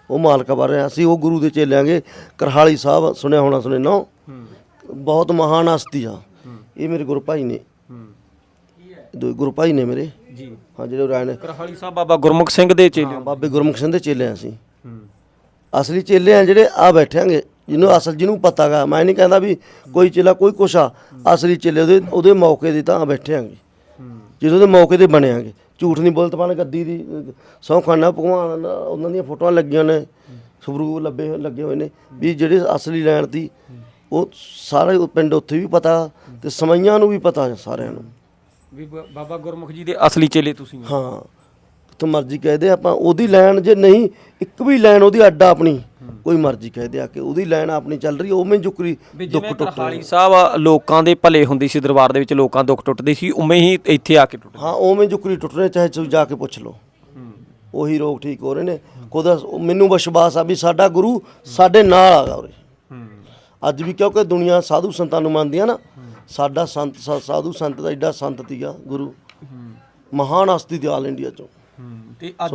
ਉਹ ਮਾਲਕ ਬਾਰੇ ਅਸੀਂ ਉਹ ਗੁਰੂ ਦੇ ਚੇਲਿਆਂਗੇ ਕਰਹਾਲੀ ਸਾਹਿਬ ਸੁਣਿਆ ਹੋਣਾ ਸੁਣੇ ਨਾ? ਬਹੁਤ ਮਹਾਨ ਹਸਤੀ ਆ। ਇਹ ਮੇਰੇ ਗੁਰੂ ਭਾਈ ਨੇ। ਦੋ ਗੁਰੂ ਭਾਈ ਨੇ ਮੇਰੇ। ਜੀ। ਹਾਂ ਜਿਹੜੇ ਨੇ ਕਰਹਾਲੀ ਸਾਹਿਬ ਬਾਬਾ ਗੁਰਮੁਖ ਸਿੰਘ ਦੇ ਚੇਲੇ ਬਾਬੇ ਗੁਰਮੁਖ ਸਿੰਘ ਦੇ ਚੇਲੇ ਆ ਅਸੀਂ। ਅਸਲੀ ਚੇਲੇ ਆ ਜਿਹੜੇ ਆ ਬੈਠਾਂਗੇ ਜਿਹਨੂੰ ਅਸਲ ਜਿਹਨੂੰ ਪਤਾਗਾ। ਮੈਂ ਨਹੀਂ ਕਹਿੰਦਾ ਵੀ ਕੋਈ ਚੇਲਾ ਕੋਈ ਕੁਛ ਆ। ਅਸਲੀ ਚੇਲੇ ਉਹਦੇ ਉਹਦੇ ਮੌਕੇ ਦੇ ਤਾਂ ਬੈਠਾਂਗੇ ਜਦੋਂ ਉਹਦੇ ਮੌਕੇ ਤੇ ਬਣਿਆਂਗੇ। ਝੂਠ ਨਹੀਂ ਬੋਲਤ ਪਾਣ ਗੱਦੀ ਦੀ ਸੌ ਖਾਨਾ ਭਗਵਾਨ ਦਾ ਉਹਨਾਂ ਦੀਆਂ ਫੋਟੋਆਂ ਲੱਗੀਆਂ ਨੇ। ਸਬਰੂ ਲੱਭੇ ਹੋਏ- ਲੱਗੇ ਹੋਏ ਨੇ। ਵੀ ਜਿਹੜੇ ਅਸਲੀ ਲੈਣ ਦੀ ਉਹ ਸਾਰੇ ਪਿੰਡ ਉੱਥੇ ਵੀ ਪਤਾ ਤੇ ਸਮਈਆਂ ਨੂੰ ਵੀ ਪਤਾ ਸਾਰਿਆਂ ਨੂੰ। ਵੀ ਬ- ਬਾਬਾ ਗੁਰਮੁਖ ਜੀ ਦੇ ਅਸਲੀ ਚੇਲੇ ਤੁਸੀਂ ਹੋ। ਹਾਂ ਤੂੰ ਮਰਜ਼ੀ ਕਹਦੇ ਆਪਾਂ ਉਹਦੀ ਲਾਈਨ ਜੇ ਨਹੀਂ ਇੱਕ ਵੀ ਲਾਈਨ ਉਹਦੀ ਅੱਡਾ ਆਪਣੀ ਕੋਈ ਮਰਜ਼ੀ ਕਹਦੇ ਆ ਕਿ ਉਹਦੀ ਲਾਈਨ ਆਪਣੀ ਚੱਲ ਰਹੀ ਉਵੇਂ ਜੁਕਰੀ ਵੀ ਜਿਵੇਂ ਕਰਹਾਲੀ ਸਾਹਿਬ ਲੋਕਾਂ ਦੇ ਭਲੇ ਹੁੰਦੀ ਸੀ ਦਰਬਾਰ ਦੇ ਵਿੱਚ ਲੋਕਾਂ ਦੁੱਖ ਟੁੱਟਦੇ ਸੀ ਉਵੇਂ ਹੀ ਇੱਥੇ ਆ ਕੇ ਟੁੱਟਦੇ। ਹਾਂ ਉਵੇਂ ਜੁਕਰੀ ਟੁੱਟ ਰਹੇ ਚਾਹੇ ਤੁਸੀਂ ਜਾ ਕੇ ਪੁੱਛ ਲਓ। ਉਹੀ ਰੋਗ ਠੀਕ ਹੋ ਰਹੇ ਨੇ। ਖੁਦਾ ਮੈਨੂੰ ਵਿਸ਼ਵਾਸ ਆ ਵੀ ਸਾਡਾ ਗੁਰੂ ਸਾਡੇ ਨਾਲ ਆਗਾ ਉਰੇ। ਅੱਜ ਵੀ ਕਿਉਂਕਿ ਦੁਨੀਆ ਸਾਧੂ ਸੰਤਾਂ ਨੂੰ ਮੰਨਦੀ ਆ ਨਾ ਸਾਡਾ ਸੰਤ ਸਾਧੂ ਸੰਤ ਦਾ ਐਡਾ ਸੰਤ ਤੀਗਾ ਗੁਰੂ। ਮਹਾਨ ਹਸਤੀ ਤੇ ਆਲ ਇੰਡੀਆ ਚੋਂ। ਤੇ ਅੱਜ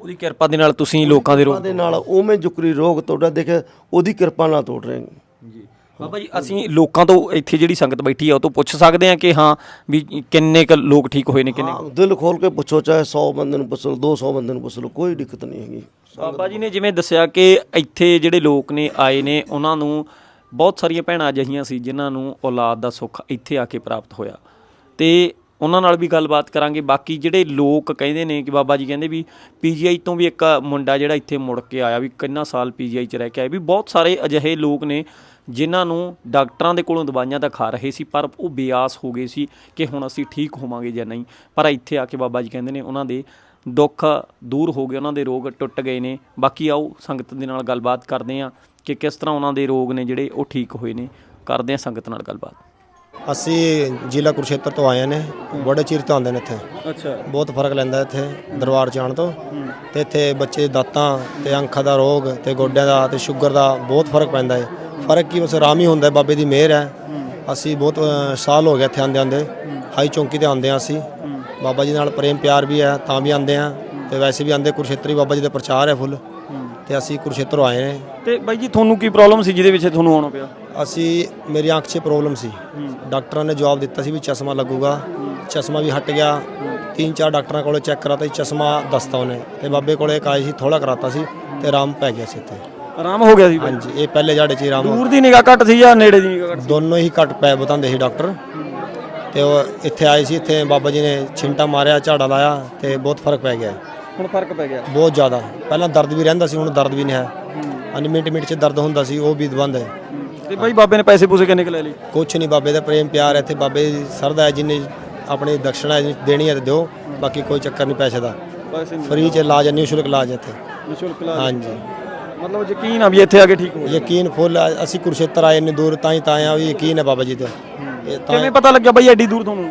ਉਹਦੀ ਕਿਰਪਾ ਦੇ ਨਾਲ ਤੁਸੀਂ ਲੋਕਾਂ ਦੇ ਰੋਗ ਦੇ ਨਾਲ ਉਵੇਂ ਜੁਕਰੀ ਰੋਗ ਤੁਹਾਡਾ ਦੇਖ ਉਹਦੀ ਕਿਰਪਾ ਨਾਲ ਤੋੜ ਰਹੇ ਜੀ। ਬਾਬਾ ਜੀ ਅਸੀਂ ਲੋਕਾਂ ਤੋਂ ਇੱਥੇ ਜਿਹੜੀ ਸੰਗਤ ਬੈਠੀ ਆ ਉਹ ਤੋਂ ਪੁੱਛ ਸਕਦੇ ਆ ਕਿ ਹਾਂ ਵੀ ਕਿੰਨੇ ਕੁ ਲੋਕ ਠੀਕ ਹੋਏ ਨੇ ਕਿੰਨੇ ਦਿਲ ਖੋਲ ਕੇ ਪੁੱਛੋ ਚਾਹੇ 100 ਬੰਦੇ ਨੂੰ ਪੁੱਛ ਲਓ 200 ਬੰਦੇ ਨੂੰ ਪੁੱਛ ਕੋਈ ਦਿੱਕਤ ਨਹੀਂ ਹੈਗੀ। ਬਾਬਾ ਜੀ ਨੇ ਜਿਵੇਂ ਦੱਸਿਆ ਕਿ ਇੱਥੇ ਜਿਹੜੇ ਲੋਕ ਨੇ ਆਏ ਨੇ ਉਹਨਾਂ ਨੂੰ ਬਹੁਤ ਸਾਰੀਆਂ ਭੈਣਾਂ ਅਜਿਹੀਆਂ ਸੀ ਜਿਨ੍ਹਾਂ ਨੂੰ ਔਲਾਦ ਦਾ ਸੁੱਖ ਇੱਥੇ ਆ ਕੇ ਪ੍ਰਾਪਤ ਹੋਇਆ। ਤੇ ਉਹਨਾਂ ਨਾਲ ਵੀ ਗੱਲਬਾਤ ਕਰਾਂਗੇ। ਬਾਕੀ ਜਿਹੜੇ ਲੋਕ ਕਹਿੰਦੇ ਨੇ ਕਿ ਬਾਬਾ ਜੀ ਕਹਿੰਦੇ ਵੀ ਪੀਜੀਆਈ ਤੋਂ ਵੀ ਇੱਕ ਮੁੰਡਾ ਜਿਹੜਾ ਇੱਥੇ ਮੁੜ ਕੇ ਆਇਆ ਵੀ ਕਿੰਨਾ ਸਾਲ ਪੀਜੀਆਈ 'ਚ ਰਹਿ ਕੇ ਆਇਆ ਵੀ ਬਹੁਤ ਸਾਰੇ ਅਜਿਹੇ ਲੋਕ ਨੇ ਜਿਨ੍ਹਾਂ ਨੂੰ ਡਾਕਟਰਾਂ ਦੇ ਕੋਲੋਂ ਦਵਾਈਆਂ ਤਾਂ ਖਾ ਰਹੇ ਸੀ, ਪਰ ਉਹ ਬਿਆਸ ਹੋ ਗਏ ਸੀ ਕਿ ਹੁਣ ਅਸੀਂ ਠੀਕ ਹੋਵਾਂਗੇ ਜਾਂ ਨਹੀਂ। ਪਰ ਇੱਥੇ ਆ ਕੇ ਬਾਬਾ ਜੀ ਕਹਿੰਦੇ ਨੇ ਉਹਨਾਂ ਦੇ ਦੁੱਖ ਦੂਰ ਹੋ ਗਏ, ਉਹਨਾਂ ਦੇ ਰੋਗ ਟੁੱਟ ਗਏ ਨੇ। ਬਾਕੀ ਆਓ ਸੰਗਤ ਦੇ ਨਾਲ ਗੱਲਬਾਤ ਕਰਦੇ ਹਾਂ। ਕਿ ਕਿਸ ਤਰ੍ਹਾਂ ਉਹਨਾਂ ਦੇ ਰੋਗ ਨੇ ਜਿਹੜੇ ਉਹ ਠੀਕ ਹੋਏ ਨੇ। ਕਰਦੇ ਹਾਂ ਸੰਗਤ ਨਾਲ ਗੱਲਬਾਤ। ਅਸੀਂ ਜ਼ਿਲ੍ਹਾ ਕੁਰਸ਼ੇਤਰ ਤੋਂ ਆਏ ਨੇ ਬੜੇ ਚਿਰ ਤੋਂ ਆਉਂਦੇ ਨੇ ਇੱਥੇ। ਅੱਛਾ। ਬਹੁਤ ਫ਼ਰਕ ਲੈਂਦਾ ਇੱਥੇ ਦਰਬਾਰ ਆਉਣ ਤੋਂ। ਤੇ ਇੱਥੇ ਬੱਚੇ ਦਾਤਾਂ ਤੇ ਅੱਖਾਂ ਦਾ ਰੋਗ ਤੇ ਗੋਡਿਆਂ ਦਾ ਤੇ ਸ਼ੂਗਰ ਦਾ ਬਹੁਤ ਫ਼ਰਕ ਪੈਂਦਾ ਹੈ ਫ਼ਰਕ ਕੀ ਬਸ ਆਰਾਮ ਹੀ ਹੁੰਦਾ ਹੈ, ਬਾਬੇ ਦੀ ਮਿਹਰ ਹੈ। ਅਸੀਂ ਬਹੁਤ ਸਾਲ ਹੋ ਗਏ ਇੱਥੇ ਆਂਦੇ ਆਂਦੇ ਹਾਈ ਚੌਂਕੀ ਤੇ ਆਂਦੇ ਹਾਂ ਅਸੀਂ। ਬਾਬਾ ਜੀ ਨਾਲ ਪ੍ਰੇਮ ਪਿਆਰ ਵੀ ਹੈ ਤਾਂ ਵੀ ਆਂਦੇ ਆ ਤੇ ਵੈਸੇ ਵੀ ਆਂਦੇ ਕੁਰਸ਼ੇਤਰੀ ਬਾਬਾ ਜੀ ਦਾ ਪ੍ਰਚਾਰ ਹੈ ਫੁੱਲ। ਤੇ ਅਸੀਂ ਕੁਰਸ਼ੇਤਰੋਂ ਆਏ ਨੇ ਤੇ ਬਾਈ ਜੀ ਤੁਹਾਨੂੰ ਕੀ ਪ੍ਰੋਬਲਮ ਸੀ ਜਿਹਦੇ ਵਿੱਚ ਤੁਹਾਨੂੰ ਆਉਣਾ ਪਿਆ? ਅਸੀਂ ਮੇਰੀ ਅੱਖ 'ਚ ਪ੍ਰੋਬਲਮ ਸੀ। ਡਾਕਟਰਾਂ ਨੇ ਜਵਾਬ ਦਿੱਤਾ ਸੀ ਵੀ ਚਸ਼ਮਾ ਲੱਗੂਗਾ। ਚਸ਼ਮਾ ਵੀ ਹਟ ਗਿਆ। ਤਿੰਨ ਚਾਰ ਡਾਕਟਰਾਂ ਕੋਲੇ ਚੈੱਕ ਕਰਾਤਾ ਸੀ ਚਸ਼ਮਾ ਦੱਸਤਾ ਉਹਨੇ। ਤੇ ਬਾਬੇ ਕੋਲੇ ਇੱਕ ਆਏ ਸੀ ਥੋੜਾ ਕਰਾਤਾ ਸੀ ਤੇ ਆਰਾਮ ਪੈ ਗਿਆ ਸੀ ਇੱਥੇ। ਆਰਾਮ ਹੋ ਗਿਆ ਸੀ ਬਾਈ? ਹਾਂਜੀ ਇਹ ਪਹਿਲੇ ਜਾੜੇ 'ਚ ਹੀ ਆਰਾਮ ਦੂਰ ਦੀ ਨਿਗਾਹ ਘੱਟ ਸੀ ਜਾਂ ਨੇੜੇ ਦੀ ਨਿਗਾਹ ਘੱਟ ਦੋਨੋਂ ਹੀ ਘੱਟ ਪੈ ਬਤਾਉਂਦੇ ਸੀ ਡਾਕਟਰ। ਤੇ ਉਹ ਇੱਥੇ ਆਏ ਸੀ ਇੱਥੇ ਬਾਬਾ ਜੀ ਨੇ ਛਿੰਟਾ ਮਾਰਿਆ ਝਾੜਾ ਲਾਇਆ ਤੇ ਬਹੁਤ ਫ਼ਰਕ ਪੈ ਗਿਆ। ਹੁਣ ਫ਼ਰਕ ਪੈ ਗਿਆ? ਬਹੁਤ ਜ਼ਿਆਦਾ। ਪਹਿਲਾਂ ਦਰਦ ਵੀ ਰਹਿੰਦਾ ਸੀ ਹੁਣ ਦਰਦ ਵੀ ਨਹੀਂ ਹੈ। ਅਨ ਮਿੰਟ ਮਿੰਟ 'ਚ ਦਰਦ ਹੁੰਦਾ ਸੀ ਉਹ ਵੀ ਬੰਦ ਹੈ। ਤੇ ਬਾਈ ਬਾਬੇ ਨੇ ਪੈਸੇ ਪੂਸੇ ਕਿੰਨੇ ਕੁ ਲੈ ਲਏ? ਕੁਛ ਨਹੀਂ ਬਾਬੇ ਦਾ ਪ੍ਰੇਮ ਪਿਆਰ ਹੈ ਇੱਥੇ ਬਾਬੇ ਦੀ ਸਰਦਾ ਹੈ ਜਿੰਨੇ ਆਪਣੀ ਦਕਸ਼ਣਾ ਦੇਣੀ ਹੈ ਤੇ ਦਿਓ। ਬਾਕੀ ਕੋਈ ਚੱਕਰ ਨਹੀਂ ਪੈਸੇ ਦਾ। ਪੈਸੇ ਫ੍ਰੀ ਚ ਇਲਾਜ ਹੈ ਨਿਸ਼ੁਲਕ ਇਲਾਜ ਹੈ ਇੱਥੇ। ਨਿਸ਼ੁਲਕ ਹਾਂਜੀ। ਮਤਲਬ ਯਕੀਨ ਆ ਵੀ ਇੱਥੇ ਆ ਕੇ ਠੀਕ ਹੋ ਯਕੀਨ ਫੁੱਲ। ਅਸੀਂ ਕੁਰਸ਼ੇਤਰ ਆਏ ਇੰਨੀ ਦੂਰ ਤਾਂ ਹੀ ਤਾਂ ਆਏ ਹਾਂ ਵੀ ਯਕੀਨ ਹੈ ਬਾਬਾ ਜੀ ਤੇ। ਇਹ ਤਾਂ ਕਿਵੇਂ ਪਤਾ ਲੱਗਿਆ ਬਾਈ ਐਡੀ ਦੂਰ ਤੁਹਾਨੂੰ?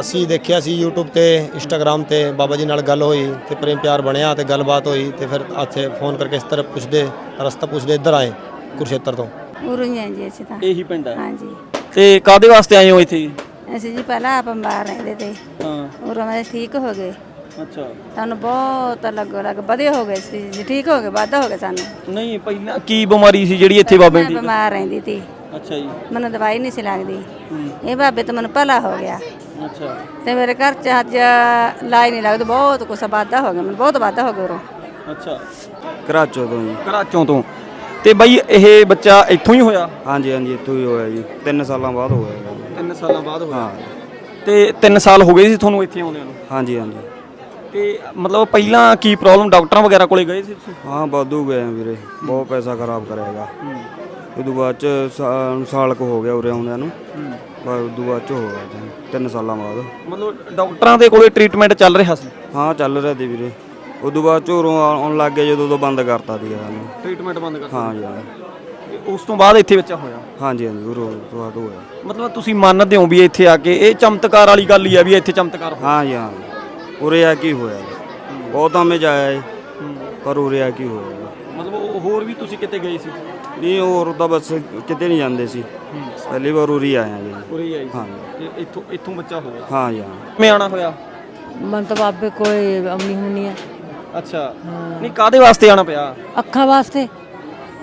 ਅਸੀਂ ਦੇਖਿਆ ਸੀ YouTube ਤੇ Instagram ਤੇ ਬਾਬਾ ਜੀ ਨਾਲ ਗੱਲ ਹੋਈ ਤੇ ਪ੍ਰੇਮ ਪਿਆਰ ਬਣਿਆ ਤੇ ਗੱਲਬਾਤ ਹੋਈ ਤੇ ਫਿਰ ਇੱਥੇ ਫੋਨ ਕਰਕੇ ਇਸ ਤਰ੍ਹਾਂ ਪੁੱਛਦੇ ਰਸਤਾ ਪੁੱਛਦੇ ਇੱਧਰ ਆਏ ਕੁਰਸ਼ੇਤਰ ਤੋਂ। ਉਰੋਂ ਹੀ ਹਾਂ ਜੀ ਅਸੀਂ ਤਾਂ। ਇਹੀ ਪਿੰਡ ਹੈ ਹਾਂਜੀ। ਤੇ ਕਾਦੇ ਵਾਸਤੇ ਆਏ ਹੋ ਇੱਥੇ? ਅਸੀਂ ਜੀ ਪਹਿਲਾਂ ਆਪ ਬਿਮਾਰ ਰਹਿੰਦੇ ਤੇ। ਹਾਂ। ਉਰੋਂ ਮੈਂ ਠੀਕ ਹੋ ਗਏ। ਅੱਛਾ। ਸਾਨੂੰ ਬਹੁਤ ਲੱਗ ਲੱਗ ਵਧੀਆ ਹੋ ਗਏ ਸੀ ਜੀ ਠੀਕ ਹੋ ਗਏ ਵਾਧਾ ਹੋ ਗਿਆ ਸਾਨੂੰ। ਨਹੀਂ ਪਹਿਲਾਂ ਕੀ ਬਿਮਾਰੀ ਸੀ ਜਿਹੜੀ ਇੱਥੇ ਬਾਬੇ ਮੈਂ ਦੀ? ਬਿਮਾਰ ਰਹਿੰਦੀ ਤੀ। ਅੱਛਾ ਜੀ। ਮੈਨੂੰ ਦਵਾਈ ਨਹੀਂ ਸੀ ਲੱਗਦੀ। ਇਹ ਬਾਬੇ ਤੋਂ ਮੈਨੂੰ ਭਲਾ ਹੋ ਗਿਆ। ਅੱਛਾ। ਤੇ ਮੇਰੇ ਘਰ ਚ ਅੱਜ ਲਾਈ ਨਹੀਂ ਲੱਗਦਾ ਬਹੁਤ ਕੁਛ ਵਾਧਾ ਹੋ ਗਿਆ ਮੈਨੂੰ ਬਹੁਤ ਵਾਧਾ ਹੋ ਗਿਆ ਉਰੋਂ। ਅੱਛਾ। ਕਰਾਚੋ ਤੋਂ ਜੀ। ਕਰਾਚੋਂ ਤੋਂ। ਤੇ ਬਾਈ ਇਹ ਬੱਚਾ ਇੱਥੋਂ ਹੀ ਹੋਇਆ? ਹਾਂਜੀ ਹਾਂਜੀ ਇੱਥੋਂ ਹੀ ਹੋਇਆ ਜੀ। 3 ਸਾਲਾਂ ਬਾਅਦ ਹੋਇਆ ਜੀ। 3 ਸਾਲਾਂ ਬਾਅਦ ਹੋਇਆ। ਹਾਂ। ਤੇ 3 ਸਾਲ ਹੋ ਗਏ ਸੀ ਤੁਹਾਨੂੰ ਇੱਥੇ ਆਉਂਦਿਆਂ ਨੂੰ? ਹਾਂਜੀ ਹਾਂਜੀ। ਤੇ ਮਤਲਬ ਪਹਿਲਾਂ ਕੀ ਪ੍ਰੋਬਲਮ ਡਾਕਟਰਾਂ ਵਗੈਰਾ ਕੋਲੇ ਗਏ ਸੀ ਤੁਸੀਂ? ਹਾਂ ਵਾਧੂ ਗਏ ਆ ਵੀਰੇ। ਬਹੁਤ ਪੈਸਾ ਖਰਾਬ ਕਰਿਆਗਾ ਉਦੋਂ ਬਾਅਦ ਚ ਸਾ- ਸਾਲ ਕੁ ਹੋ ਗਿਆ ਉਰੇ ਆਉਂਦਿਆਂ ਨੂੰ। ਉਦੋਂ ਬਾਅਦ ਚ ਹੋ ਗਿਆ ਜੀ, ਤਿੰਨ ਸਾਲਾਂ ਬਾਅਦ। ਮਤਲਬ ਡਾਕਟਰਾਂ ਦੇ ਕੋਲੇ ਟ੍ਰੀਟਮੈਂਟ ਚੱਲ ਰਿਹਾ ਸੀ? ਹਾਂ ਚੱਲ ਰਿਹਾ ਦੀ ਵੀਰੇ। ਉਦੋਂ ਬਾਅਦ ਆ- ਆਉਣ ਲੱਗ ਗਏ ਜਦੋਂ ਤੋਂ ਬੰਦ ਕਰਤਾ ਸੀਗਾ ਸਾਨੂੰ ਟ੍ਰੀਟਮੈਂਟ ਬੰਦ ਕਰ ਹਾਂ ਹਾਂ। ਉਸ ਤੋਂ ਬਾਅਦ ਇੱਥੇ ਬੱਚਾ ਹੋਇਆ? ਹਾਂਜੀ ਹਾਂਜੀ ਤੋਂ ਬਾਅਦ ਹੋਇਆ। ਮਤਲਬ ਤੁਸੀਂ ਮੰਨਦੇ ਹੋ ਵੀ ਇੱਥੇ ਆ ਕੇ ਇਹ ਚਮਤਕਾਰ ਵਾਲੀ ਗੱਲ ਹੀ ਆ ਵੀ ਇੱਥੇ ਚਮਤਕਾਰ ਹੋਇਆ। ਹਾਂ ਉਰੇ ਆ ਕੀ ਹੋਇਆ ਬਹੁਤ ਆਮੇ ਜਾਇਆ ਏ ਪਰ ਉਰੇ ਆ ਕੀ ਹੋਇਆ ਮਤਲਬ ਉਹ ਹੋਰ ਵੀ ਤੁਸੀਂ ਕਿਤੇ ਗਏ ਸੀ? ਨਹੀਂ ਹੋਰ ਤਾਂ ਬਸ ਕਿਤੇ ਨਹੀਂ ਜਾਂਦੇ ਸੀ। ਪਹਿਲੀ ਵਾਰ ਉਰੀ ਆਏ ਆ ਜੀ। ਉਰੇ ਆਈ ਹਾਂ ਇੱਥੋਂ ਇੱਥੋਂ ਬੱਚਾ ਹੋਇਆ? ਹਾਂ ਜੀ ਹਾਂ। ਕਿਵੇਂ ਆਣਾ ਹੋਇਆ? ਮਨ ਤਾਂ ਬਾਬੇ ਕੋਲੇ ਅੰਮੀ ਹੁੰਨੀ ਆ। ਅੱਛਾ। ਨਹੀਂ ਕਾਦੇ ਵਾਸਤੇ ਆਣਾ ਪਿਆ? ਅੱਖਾਂ ਵਾਸਤੇ।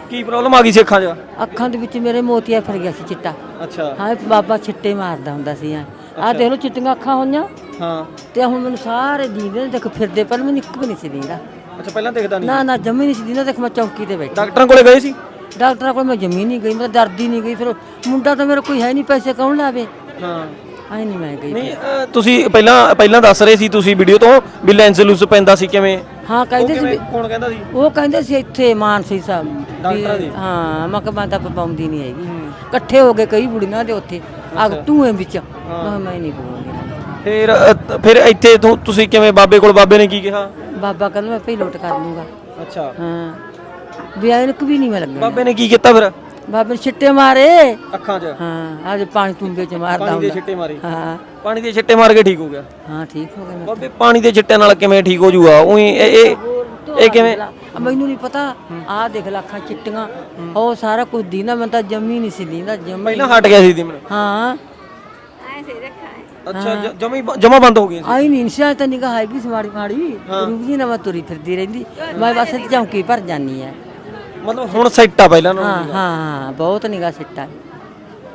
ਕੀ ਪ੍ਰੋਬਲਮ ਆ ਗਈ ਸੀ ਅੱਖਾਂ 'ਚ? ਅੱਖਾਂ ਦੇ ਵਿੱਚ ਮੇਰੇ ਮੋਤੀਆ ਫਿਰ ਗਿਆ ਸੀ ਚਿੱਟਾ। ਅੱਛਾ। ਹਾਂ ਇਹ ਬਾਬਾ ਛਿੱਟੇ ਮਾਰਦਾ ਹੁੰਦਾ ਸੀ ਆ ਆਹ ਦੇਖ ਲਓ ਚਿੱਟੀਆਂ ਅੱਖਾਂ ਹੋਈਆਂ। ਹਾਂ। ਤੇ ਹੁਣ ਮੈਨੂੰ ਸਾਰੇ ਦੀਂਦੇ ਨੇ ਦੇਖ ਫਿਰਦੇ ਪਰ ਮੈਨੂੰ ਇੱਕ ਵੀ ਨਹੀਂ ਸੀ ਦੀਂਦਾ ਅੱਛਾ ਪਹਿਲਾਂ ਦਿਖਦਾ ਨਹੀਂ ਨਾ ਨਾ ਜੰਮੀ ਨਹੀਂ ਸੀ ਦੀਂਦਾ ਦੇਖ ਮੈਂ ਚੌਂਕੀ ਤੇ ਬੈਠੀ। ਡਾਕਟਰਾਂ ਕੋਲੇ ਗਏ ਸੀ? ਡਾਕਟਰਾਂ ਕੋਲ ਮੈਂ ਜੰਮੀ ਨਹੀਂ ਗਈ ਮੈਂ ਤਾਂ ਡਰਦੀ ਨਹੀਂ ਗਈ ਫਿਰ ਮੁੰਡਾ ਤਾਂ ਮੇਰਾ ਕੋਈ ਹੈ ਨਹੀਂ ਪੈਸੇ ਕੌਣ ਲਾਵੇ? ਹਾਂ। ਆਈ ਨਹੀਂ ਮੈਂ ਗਈ ਨਹੀਂ ਅਹ, ਤੁਸੀਂ ਪਹਿਲਾਂ ਪਹਿਲਾਂ ਦੱਸ ਰਹੇ ਸੀ ਤੁਸੀਂ ਵੀਡੀਓ ਤੋਂ ਵੀ ਲੈਂਸ ਲੂਸ ਪੈਂਦਾ ਸੀ ਕਿਵੇਂ? ਹਾਂ ਕਹਿੰਦੇ ਸੀ ਕਿਵੇਂ ਵੀ- ਕੌਣ ਕਹਿੰਦਾ ਸੀ? ਉਹ ਕਹਿੰਦੇ ਸੀ ਇੱਥੇ ਮਾਨਸੀ ਸਾਹਿਬ ਡਾਕਟਰਾਂ ਦੀ? ਹਾਂ ਮੈਂ ਕਿਹਾ ਮੈਂ ਤਾਂ ਪਾਉਂਦੀ ਨਹੀਂ ਹੈਗੀ। ਇਕੱਠੇ ਹੋ ਗਏ ਕਈ ਬੁੜੀਆਂ ਦੇ ਉੱਥੇ ਅਗ ਧੂਏ ਵਿੱਚ। ਮੈਂ ਕਿਹਾ ਮੈਂ ਨਹੀਂ ਪਵਾਉਂਦੀ। ਫਿਰ ਫਿਰ ਇੱਥੇ ਤੋਂ ਤੁਸੀਂ ਕਿਵੇਂ ਬਾਬੇ ਕੋਲ ਬਾਬੇ ਨੇ ਕੀ ਕਿਹਾ? ਬਾਬਾ ਕਹਿੰਦਾ ਮੈਂ ਭਈ ਲੋਟ ਕਰ ਲੂੰਗਾ। ਅੱਛਾ। ਹਾਂ। ਵੀ ਐਨਕ ਵੀ ਨਹੀਂ ਮੈਂ ਲੱਗਣਾ ਬਾਬੇ ਨੇ ਕੀ ਕੀਤਾ ਫਿਰ? ਬਾਬੇ ਨੇ ਛਿੱਟੇ ਮਾਰੇ। ਅੱਖਾਂ 'ਚ? ਹਾਂ ਅੱਜ ਪਾਣੀ ਤੁੰਬੇ ਚ ਮਾਰਦਾ ਪਾਣੀ ਦੇ ਹੁੰਦਾ। ਛਿੱਟੇ ਮਾਰੇ। ਹਾਂ। ਪਾਣੀ ਦੇ ਛਿੱਟੇ ਮਾਰ ਕੇ ਠੀਕ ਹੋ ਗਿਆ। ਹਾਂ ਠੀਕ ਹੋ ਗਿਆ ਮੈਂ ਬਾਬੇ ਪਾਣੀ ਦੇ ਛਿੱਟਿਆਂ ਨਾਲ ਕਿਵੇਂ ਠੀਕ ਹੋ ਜੂਗਾ? ਉਹੀ ਇਹ ਇਹ ਇਹ ਕਿਵੇਂ? ਆ ਮੈਨੂੰ ਨਹੀਂ ਪਤਾ। ਆਹ ਦੇਖ ਲੈ ਅੱਖਾਂ ਚਿੱਟੀਆਂ। ਉਹ ਸਾਰਾ ਕੁਝ ਦੀਨਾ ਮੈਂ ਤਾਂ ਜੰਮੀ ਨਹੀਂ ਸੀ ਦੀਨਾ ਜੰਮੀ ਪਹਿਲਾਂ ਹਟ ਗਿਆ ਸੀ ਦਿਮਨ ਹਾਂ। ਅੱਛਾ ਜਮੀ ਜਮਾ ਬੰਦ ਹੋ ਗਏ ਆਈ ਨਹੀਂ ਨਿਸ਼ਾ ਤਾਂ ਨਿਗਾਹ ਹੈਗੀ ਸੀ ਮਾੜੀ ਰੂਪ ਜੀ ਨਾ ਮੈਂ ਤੁਰੀ ਫਿਰਦੀ ਰਹਿੰਦੀ। ਮੈਂ ਬਸ ਚੌਂਕੀ ਭਰ ਜਾਨੀ ਆ। ਮਤਲਬ ਹੁਣ ਸੈੱਟ ਆ ਪਹਿਲਾਂ ਹਾਂ ਨਾਲੋਂ। ਹਾਂ ਬਹੁਤ ਨਿਗਾਹ ਸਿੱਟਾ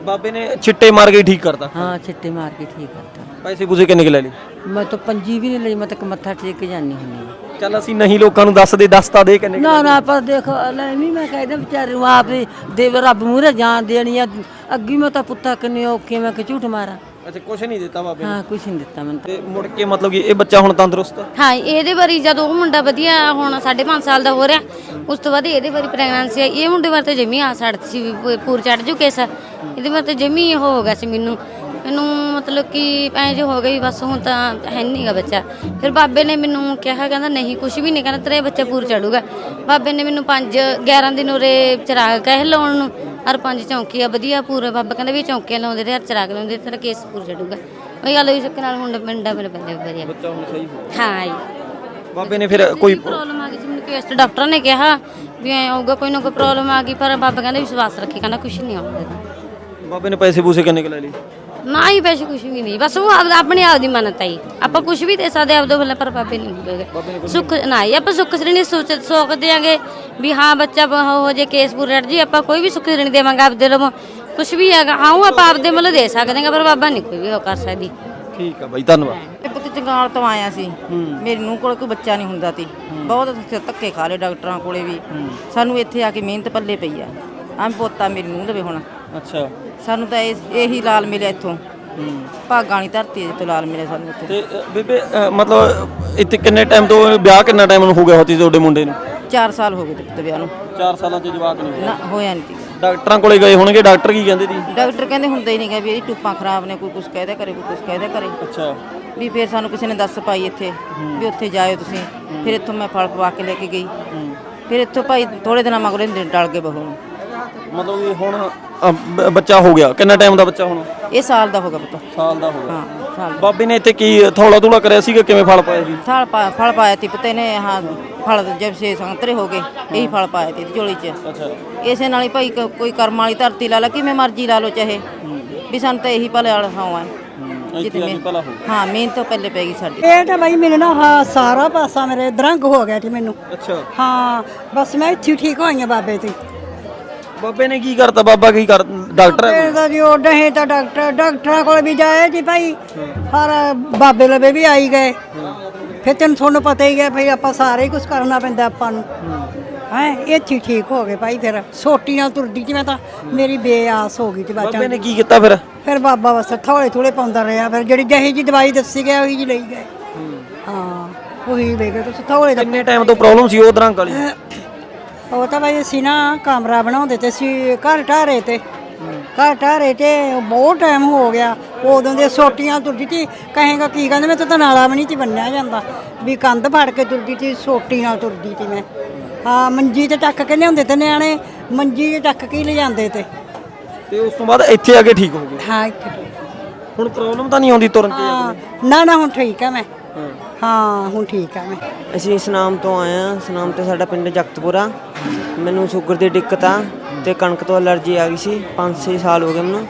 ਬਾਬੇ ਨੇ ਛਿੱਟੇ ਮਾਰ ਕੇ ਠੀਕ ਕਰਤਾ। ਹਾਂ ਛਿੱਟੇ ਮਾਰ ਕੇ ਠੀਕ ਕਰਤਾ। ਪੈਸੇ ਪੂਸੇ ਕਿੰਨੇ ਕੁ ਲੈ ਲਏ? ਮੈਂ ਤਾਂ ਪੰਜੀ ਵੀ ਨਹੀਂ ਲਈ ਮੈਂ ਤਾਂ ਇੱਕ ਮੱਥਾ ਟੇਕ ਕੇ ਜਾਨੀ ਹੁੰਦੀ ਹਾਂ। ਚੱਲ ਅਸੀਂ ਨਹੀਂ ਲੋਕਾਂ ਨੂੰ ਦੱਸ ਦੇ ਦੱਸਤਾ ਦੇ ਕਿੰਨੇ ਨਾ ਨਾ ਪਰ ਦੇਖੋ ਲੈ ਵੀ ਮੈਂ ਕਹਿੰਦਾ ਵਿਚਾਰੇ ਨੂੰ ਆਪ ਹੀ ਦੇਵ ਰੱਬ ਮੂਹਰੇ ਜਾਣ ਦੇਣੀ ਆ। ਅੱਗੀ ਮੈਂ ਤਾਂ ਪੁੱਤਾ ਕਿੰਨੇ ਔਖੇ ਮੈਂ ਕਿ ਝੂਠ ਮਾਰਾਂ। ਅੱਛਾ ਕੁਛ ਨਹੀਂ ਦਿੱਤਾ ਬਾਬੇ ਨੇ? ਹਾਂ ਕੁਛ ਨਹੀਂ ਦਿੱਤਾ ਮੈਨੂੰ। ਤੇ ਮੁੜ ਕੇ ਮਤਲਬ ਕਿ ਇਹ ਬੱਚਾ ਹੁਣ ਤੰਦਰੁਸਤ ਆ ਹਾਂ ਇਹਦੇ ਵਾਰੀ ਜਦੋਂ ਉਹ ਮੁੰਡਾ ਵਧੀਆ ਹੁਣ 5.5 ਸਾਲ ਦਾ ਹੋ ਰਿਹਾ ਉਸ ਤੋਂ ਬਾਅਦ ਇਹਦੇ ਵਾਰੀ ਪ੍ਰੈਗਨੈਂਸੀ ਆਈ। ਇਹ ਮੁੰਡੇ ਵਾਰ ਤੇ ਜਮੀ ਆ ਸੜਤ ਸੀ ਵੀ ਪੂ- ਪੂਰ ਚੜ ਜੂ ਕੇਸ ਇਹਦੇ ਵਾਰ ਤੇ ਜਮੀ ਹੋ ਗਿਆ ਸੀ ਮੈਨੂੰ। ਮੈਨੂੰ ਮਤਲਬ ਕਿ ਐਂ ਜੋ ਹੋ ਗਈ ਬਸ ਹੁਣ ਤਾਂ ਹੈ ਨਹੀਂਗਾ ਬੱਚਾ। ਫਿਰ ਬਾਬੇ ਨੇ ਮੈਨੂੰ ਕਿਹਾ ਕਹਿੰਦਾ ਨਹੀਂ ਕੁਝ ਵੀ ਨਹੀਂ ਕਹਿੰਦਾ ਤੇਰੇ ਬੱਚਾ ਪੂਰ ਚੜੂਗਾ। ਬਾਬੇ ਨੇ ਮੈਨੂੰ 5 11 ਦਿਨ ਉਰੇ ਚਰਾਗ ਕਹੇ ਲਾਉਣ ਨੂੰ ਹਰ ਪੰਜ ਚੌਂਕੀ ਆ ਵਧੀਆ ਪੂਰੇ ਬਾਬਾ ਕਹਿੰਦਾ ਵੀ ਚੌਂਕੀਆਂ ਲਾਉਂਦੇ ਤੇ ਹਰ ਚਰਾਗ ਲਾਉਂਦੇ ਤੇਰਾ ਕੇਸ ਪੂਰ ਚੜੂਗਾ। ਉਹੀ ਗੱਲ ਹੋਈ ਸੱਕ ਨਾਲ ਮੁੰਡਾ ਪਿੰਡਾ ਮੇਰੇ ਬੰਦੇ ਵਧੀਆ। ਬੱਚਾ ਹੁਣ ਸਹੀ ਹੋ ਹਾਂ ਜੀ। ਬਾਬੇ ਨੇ ਫਿਰ ਕੋਈ ਪ੍ਰੋਬਲਮ ਆ ਗਈ ਸੀ ਮੈਨੂੰ ਕੇਸ ਡਾਕਟਰ ਨੇ ਕਿਹਾ ਵੀ ਐ ਆਊਗਾ ਕੋਈ ਨਾ ਕੋਈ ਪ੍ਰੋਬਲਮ ਆ ਗਈ ਪਰ ਬਾਬਾ ਕਹਿੰਦਾ ਵਿਸ਼ਵਾਸ ਰੱਖੀ ਕਹਿੰਦਾ ਕੁਝ ਨਹੀਂ ਆਉਂਦਾ। ਬਾਬੇ ਨੇ ਪੈਸੇ ਪੂਸੇ ਕਿੰਨੇ ਕੁ ਲੈ ਲਏ? ਨਾ ਹੀ ਪੈਸੇ ਕੁਝ ਵੀ ਨਹੀਂ ਬਸ ਉਹ ਆਪ- ਆਪਣੇ ਆਪ ਦੀ ਮੰਨਤ ਆਈ। ਆਪਾਂ ਕੁਝ ਵੀ ਦੇ ਸਕਦੇ ਆਪਦੇ ਵੱਲੋਂ ਪਰ ਬਾਬੇ ਨਹੀਂ ਹੋਵੇਗਾ ਸੁੱਖ ਨਾ ਹੀ ਆਪਾਂ ਸੁੱਖ ਸ੍ਰੇਣੀ ਸੋਚ ਸੋਚ ਦਿਆਂਗੇ ਵੀ ਹਾਂ ਬੱਚਾ ਬ- ਹੋ ਜੇ ਕੇਸ ਪੂਰੇ ਜੀ ਆਪਾਂ ਕੋਈ ਵੀ ਸੁੱਖ ਸ੍ਰੇਣੀ ਦੇਵਾਂਗੇ ਆਪਦੇ ਵੱਲੋਂ। ਕੁਝ ਵੀ ਹੈਗਾ ਹਾਂ ਉਹ ਆਪਾਂ ਆਪਦੇ ਵੱਲੋਂ ਦੇ ਸਕਦੇ ਹਾਂ ਪਰ ਬਾਬਾ ਨਹੀਂ ਕੋਈ ਵੀ ਉਹ ਕਰ ਸਕਦੀ। ਠੀਕ ਆ ਬਾਈ ਧੰਨਵਾਦ। ਇਹ ਪੁੱਤ ਜੰਗਾਲ ਤੋਂ ਆਇਆ ਸੀ। ਮੇਰੀ ਨੂੰ ਕੋਲ ਕੋਈ ਬੱਚਾ ਨਹੀਂ ਹੁੰਦਾ ਸੀ। ਬਹੁਤ ਅਸੀਂ ਧੱਕੇ ਖਾ ਲਏ ਡਾਕਟਰਾਂ ਕੋਲੇ ਵੀ। ਸਾਨੂੰ ਇੱਥੇ ਆ ਕੇ ਮਿਹਨਤ ਪੱਲੇ ਪਈ ਆ। ਆਂ ਪੋਤਾ ਮੇਰੀ ਨੂੰ ਲਵੇ ਹੁਣ। ਅੱਛਾ। ਸਾਨੂੰ ਤਾਂ ਇਹ- ਇਹੀ ਲਾਲ ਮਿਲਿਆ ਇੱਥੋਂ। ਭਾਗਾਂ ਵਾਲੀ ਧਰਤੀ ਤੋਂ ਲਾਲ ਮਿਲਿਆ ਸਾਨੂੰ ਇੱਥੇ। ਤੇ ਅ, ਬੇਬੇ ਅ, ਮਤਲਬ ਇੱਥੇ ਕਿੰਨੇ ਟਾਈਮ ਤੋਂ ਵਿਆਹ ਕਿੰਨਾ ਟਾਈਮ ਨੂੰ ਹੋ ਗਿਆ ਹੋਤੀ ਤੁਹਾਡੇ ਮੁੰਡੇ ਨੂੰ? 4 ਸਾਲ ਹੋ ਗਏ ਤੇ ਵਿਆਹ ਨੂੰ। 4 ਸਾਲਾਂ ਚ ਜਵਾਕ ਨਹੀਂ ਨਾ ਹੋਇਆ ਨਹੀਂ ਡਾਕਟਰਾਂ ਕੋਲੇ ਗਏ ਹੋਣਗੇ ਡਾਕਟਰ ਕੀ ਕਹਿੰਦੇ ਸੀ? ਡਾਕਟਰ ਕਹਿੰਦੇ ਹੁੰਦਾ ਹੀ ਨਹੀਂਗਾ ਵੀ ਇਹਦੀ ਟੁੱਪਾਂ ਖਰਾਬ ਨੇ ਕੋਈ ਕੁਝ ਕਹਿਦਾ ਕਰੇ ਕੋਈ ਕੁਝ ਕਹਿਦਾ ਕਰੇ। ਅੱਛਾ। ਵੀ ਫਿਰ ਸਾਨੂੰ ਕਿਸੇ ਨੇ ਦੱਸ ਪਾਈ ਇੱਥੇ ਵੀ ਉੱਥੇ ਜਾਇਓ ਤੁਸੀਂ। ਫਿਰ ਇੱਥੋਂ ਮੈਂ ਫਲ ਪਵਾ ਕੇ ਲੈ ਕੇ ਗਈ। ਫਿਰ ਇੱਥੋਂ ਭਾਈ ਥੋੜੇ ਦਿਨਾਂ ਮਗਰੋਂ ਟਲ ਗਏ ਬਹੂ ਨੂੰ। ਮਤਲਬ ਕਿ ਹੁਣ ਅ, ਬ- ਬੱਚਾ ਹੋ ਗਿਆ। ਕਿੰਨਾ ਟਾਈਮ ਦਾ ਬੱਚਾ ਹੁਣ? ਇਹ ਸਾਲ ਦਾ ਹੋ ਗਿਆ ਪੁੱਤ। ਸਾਲ ਦਾ ਹੋ ਗਿਆ। ਹਾਂ ਸਾਲ ਬਾਬੇ ਨੇ ਇੱਥੇ ਕੀ ਥੋੜਾ ਥੋੜਾ ਕਰਿਆ ਸੀਗਾ? ਕਿਵੇਂ ਫਲ ਪਾਇਆ ਸੀ? ਥਲ ਪਾ ਫਲ ਪਾਇਆ ਤੀ ਪੁੱਤੇ ਨੇ ਹਾਂ ਫਲ ਜਦ ਸੇ ਸੰਤਰੇ ਹੋ ਗਏ ਇਹੀ ਫਲ ਪਾਇਆ ਤੀ ਝੋਲੀ 'ਚ। ਅੱਛਾ। ਇਸੇ ਨਾਲ ਹੀ ਭਾਈ ਕ- ਕੋਈ ਕਰਮ ਵਾਲੀ ਧਰਤੀ ਲਾ ਲਾ ਕਿਵੇਂ ਮਰਜ਼ੀ ਲਾ ਲੋ ਚਾਹੇ। ਵੀ ਸਾਨੂੰ ਤਾਂ ਇਹੀ ਭਲੇ ਵਾਲਾ ਥਾਂ ਹੈ। ਇੱਥੇ ਆ ਕੇ ਭਲਾ ਹੋ ਮਿਹਨਤ ਤੋਂ ਪਹਿਲੇ ਪੈ ਗਈ ਸਾਡੀ। ਇਹ ਤਾਂ ਬਈ ਮੈਨੂੰ ਨਾ ਹਾਂ ਸਾਰਾ ਪਾਸਾ ਮੇਰੇ ਦਰੰਗ ਹੋ ਗਿਆ ਸੀ ਮੈਨੂੰ। ਅੱਛਾ। ਹਾਂ ਬਸ ਮੈਂ ਇੱਥੇ ਹੀ ਠੀਕ ਹੋਈ ਬਾਬੇ ਤੇ। ਬਾਬੇ ਨੇ ਕੀ ਕਰਤਾ? ਬਾਬਾ ਕੀ ਕਰ ਡਾਕਟਰ ਹੈ? ਤਾਂ ਜੀ ਉਹ ਨਹੀਂ ਤਾਂ ਡਾਕਟਰ ਡਾਕਟਰਾਂ ਕੋਲ ਵੀ ਜਾਏ ਜੀ ਭਾਈ। ਹਰ ਬਾਬੇ ਲਵੇ ਵੀ ਆਈ ਗਏ। ਫਿਰ ਤੈਨੂੰ ਤੁਹਾਨੂੰ ਪਤਾ ਹੀ ਹੈ ਭਈ ਆਪਾਂ ਸਾਰੇ ਕੁਝ ਕਰਨਾ ਪੈਂਦਾ ਆਪਾਂ ਨੂੰ। ਹੈ ਇੱਥੇ ਹੀ ਠੀਕ ਹੋ ਗਏ ਭਾਈ ਫਿਰ। ਸੋਟੀ ਨਾਲ ਤੁਰਦੀ ਸੀ ਮੈਂ ਤਾਂ। ਮੇਰੀ ਬੇਆਸ ਹੋ ਗਈ ਤੇ ਬਾਬੇ ਬੱਚਾ ਨੇ ਕੀ ਕੀਤਾ ਫਿਰ? ਫਿਰ ਬਾਬਾ ਬਸ ਥੋੜੇ ਥੋੜੇ ਪਾਉਂਦਾ ਰਿਹਾ। ਫਿਰ ਜਿਹੜੀ ਜਿਹੀ ਜੀ ਦਵਾਈ ਦੱਸੀ ਗਿਆ ਉਹੀ ਜੀ ਲਈ ਗਏ। ਹਾਂ। ਉਹੀ ਲੈ ਗਏ। ਤੁਸੀਂ ਥੋੜੇ ਕਿੰਨੇ ਟਾਈਮ ਤੋਂ ਪ੍ਰੋਬਲਮ ਸੀ ਉਹ ਦਰੰਗ ਵਾਲੀ? ਉਹ ਤਾਂ ਭਾਈ ਅਸੀਂ ਨਾ ਕਮਰਾ ਬਣਾਉਂਦੇ ਤੇ ਅਸੀਂ ਘਰ ਢਾਰੇ ਤੇ। ਘਰ ਢਾਰੇ ਤੇ ਬਹੁਤ ਟਾਈਮ ਹੋ ਗਿਆ। ਉਦੋਂ ਦੇ ਸੋਟੀਆਂ ਤੁਰਦੀ ਤੀ। ਕਹੇਗਾ ਕੀ ਕਹਿੰਦੇ ਮੈਂ ਤਾਂ ਨਾਲਾ ਵੀ ਨਹੀਂ ਤੀ ਬੰਨਿਆ ਜਾਂਦਾ। ਵੀ ਕੰਧ ਫੜ ਕੇ ਤੁਰਦੀ ਤੀ ਸੋਟੀ ਨਾਲ ਤੁਰਦੀ ਤੀ ਮੈਂ। ਹਾਂ ਮੰਜੀ ਤੇ ਟੱਕ ਕੇ ਲਿਆਉਂਦੇ ਤੇ ਨਿਆਣੇ। ਮੰਜੀ ਤੇ ਟੱਕ ਕੇ ਹੀ ਲਿਜਾਂਦੇ ਤੇ। ਤੇ ਉਸ ਤੋਂ ਬਾਅਦ ਇੱਥੇ ਆ ਕੇ ਠੀਕ ਹੋ ਗਏ? ਹਾਂ ਇੱਥੇ ਹੁਣ ਪ੍ਰੋਬਲਮ ਤਾਂ ਨਹੀਂ ਆਉਂਦੀ ਤੁਰਨ ਹਾਂ ਨਾ ਨਾ ਹੁਣ ਠੀਕ ਆ ਮੈਂ। ਹਾਂ। ਹੁਣ ਠੀਕ ਆ ਮੈਂ। ਅਸੀਂ ਸਨਾਮ ਤੋਂ ਆਏ ਹਾਂ ਸਨਾਮ ਤੇ ਸਾਡਾ ਪਿੰਡ ਜਗਤਪੁਰਾ। ਮੈਨੂੰ ਸ਼ੂਗਰ ਦੀ ਦਿੱਕਤ ਆ ਤੇ ਕਣਕ ਤੋਂ ਅਲਰਜੀ ਆ ਗਈ ਸੀ 5-6 ਸਾਲ ਹੋ ਗਏ ਮੈਨੂੰ।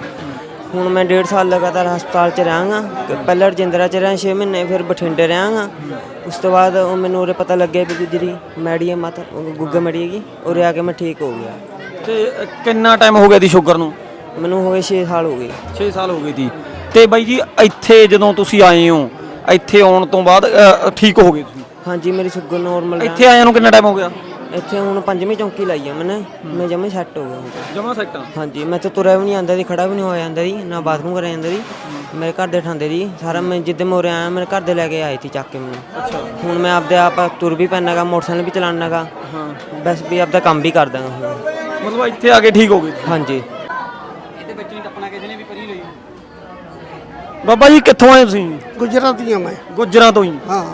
ਹੁਣ ਮੈਂ 1.5 ਸਾਲ ਲਗਾਤਾਰ ਹਸਪਤਾਲ 'ਚ ਰਹਾਂਗਾ ਪਹਿਲਾਂ ਰਜਿੰਦਰਾ 'ਚ ਰਿਹਾ 6 ਮਹੀਨੇ ਫਿਰ ਬਠਿੰਡੇ ਰਹਾਂਗਾ ਉਸ ਤੋਂ ਬਾਅਦ ਉਹ ਮੈਨੂੰ ਉਰੇ ਪਤਾ ਲੱਗਿਆ ਵੀ ਜਿਹੜੀ ਮੈਡੀ ਹੈ ਮਾਤਾ ਉਹ ਗੁੱਗਾ ਮੈਡੀ ਹੈਗੀ ਉਰੇ ਆ ਕੇ ਮੈਂ ਠੀਕ ਹੋ ਗਿਆ। ਤੇ ਕਿੰਨਾ ਟਾਈਮ ਹੋ ਗਿਆ ਦੀ ਸ਼ੂਗਰ ਨੂੰ? ਮੈਨੂੰ ਹੋ ਗਏ 6 ਸਾਲ ਹੋ ਗਏ। 6 ਸਾਲ ਹੋ ਗਏ ਸੀ ਤੇ ਬਾਈ ਜੀ ਇੱਥੇ ਜਦੋਂ ਤੁਸੀਂ ਆਏ ਹੋ ਇੱਥੇ ਆਉਣ ਤੋਂ ਬਾਅਦ ਅ, ਠੀਕ ਹੋ ਗਏ ਤੁਸੀਂ? ਹਾਂਜੀ ਮੇਰੀ ਸ਼ੂਗਰ ਨਾਰਮਲ ਇੱਥੇ ਆਇਆ ਨੂੰ ਕਿੰਨਾ ਟਾਈਮ ਹੋ ਗਿਆ? ਇੱਥੇ ਹੁਣ ਪੰਜਵੀਂ ਚੌਂਕੀ ਲਾਈ ਆ ਮੈਨੇ ਮੈਂ ਜਮੇ ਸੈੱਟ ਹੋ ਗਿਆ ਹੁਣ ਤਾਂ। ਜਮਾ ਸੈਕਟਰ ਹਾਂਜੀ ਮੈਂ ਤਾਂ ਤੁਰਿਆ ਵੀ ਨਹੀਂ ਆਂਦਾ ਸੀ ਖੜਾ ਵੀ ਨਹੀਂ ਹੋਇਆ ਜਾਂਦਾ ਸੀ ਨਾ ਬਾਥਰੂਮ ਕਰਿਆ ਜਾਂਦਾ ਸੀ ਮੇਰੇ ਘਰ ਦੇ ਠਾਂਦੇ ਸੀ। ਸਾਰਾ ਮੈਂ ਜਿੱਦੇ ਮੈਂ ਉਰੇ ਆਇਆ ਮੇਰੇ ਘਰ ਦੇ ਲੈ ਕੇ ਆਏ ਸੀ ਚੱਕ ਕੇ ਮੈਨੂੰ। ਹੁਣ ਮੈਂ ਆਪਦੇ ਆਪ ਤੁਰ ਵੀ ਪੈਣਾਗਾ ਮੋਟਰਸਾਈਕਲ ਵੀ ਚਲਾਣਾਗਾ ਹਾਂ। ਬਸ ਵੀ ਆਪਦਾ ਕੰਮ ਵੀ ਕਰਦਾਗਾ ਹੁਣ। ਮਤਲਬ ਇੱਥੇ ਆ ਕੇ ਠੀਕ ਹੋ ਗਏ? ਹਾਂਜੀ। ਬਾਬਾ ਜੀ ਕਿੱਥੋਂ ਆਏ ਤੁਸੀਂ? ਗੁਜਰਾਤੀਆਂ ਮੈਂ। ਗੁੱਜਰਾਂ ਤੋਂ ਹੀ? ਹਾਂ।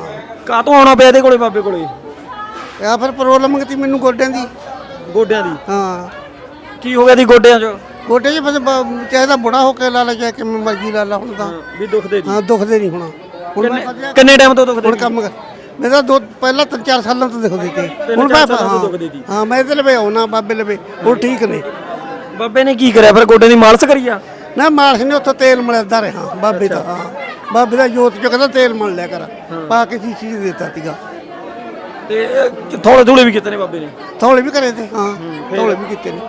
ਕਾਹਤੋਂ ਆਉਣਾ ਪਿਆ ਇਹਦੇ ਕੋਲੇ ਬਾਬੇ ਕੋਲੇ? ਆ ਫਿਰ ਪ੍ਰੋਬਲਮ ਕਿਤੀ ਮੈਨੂੰ ਗੋਡਿਆਂ ਦੀ। ਗੋਡਿਆਂ ਦੀ? ਹਾਂ। ਕੀ ਹੋ ਗਿਆ ਦੀ ਗੋਡਿਆਂ 'ਚ? ਗੋਡੇ 'ਚ ਬ- ਚਾਹੇ ਤਾਂ ਬੁੜਾ ਹੋ ਕੇ ਲਾ ਲੈ ਚਾਹੇ ਕਿਵੇਂ ਮਰਜ਼ੀ ਲਾ ਲਾ ਹੁਣ ਤਾਂ। ਵੀ ਦੁਖਦੇ ਹਾਂ ਦੁਖਦੇ ਨਹੀਂ ਹੁਣ। ਹੁਣ ਮੈਂ ਕਿੰਨੇ ਕਿੰਨੇ ਟਾਈਮ ਤੋਂ ਦੁਖਦੇ ਹੁਣ ਕੰਮ ਕਰ ਮੈਂ ਤਾਂ ਦੋ ਪਹਿਲਾਂ ਤਿੰਨ ਚਾਰ ਸਾਲਾਂ ਤੋਂ ਦਿਖਦੇ ਤੇ ਹੁਣ ਚਾਰ ਮੈਂ ਸਾਲਾਂ ਤੋਂ ਹਾਂ, ਦੁਖਦੇ ਸੀ। ਹਾਂ ਮੈਂ ਇਹਦੇ ਲਵੇ ਆਉਣਾ ਬਾਬੇ ਲਵੇ। ਉਹ ਠੀਕ ਨੇ। ਬਾਬੇ ਨੇ ਕੀ ਕਰਿਆ? ਫਿਰ ਗੋਡੇ ਦੀ ਮਾਲਸ਼ ਕਰੀ ਆ? ਨਾ ਮਾਲਸ਼ ਨੇ ਉੱਥੇ ਤੇਲ ਮਲਦਾ ਰਿਹਾ ਬਾਬੇ ਦਾ ਹਾਂ। ਬਾਬੇ ਦਾ ਜੋਤ ਚ ਕਹਿੰਦਾ ਤੇਲ ਮਲ ਲਿਆ ਕਰ ਪਾ ਕੇ ਸੀ ਚੀਜ਼ ਦਿੱਤਾ ਸੀਗਾ। ਤੇ ਥੋੜੇ ਥੋੜੇ ਵੀ ਕੀਤੇ ਨੇ ਬਾਬੇ ਨੇ? ਥੋੜੇ ਵੀ ਕਰੇ ਤੇ ਹਾਂ। ਥੋੜੇ ਵੀ ਕੀਤੇ ਨੇ।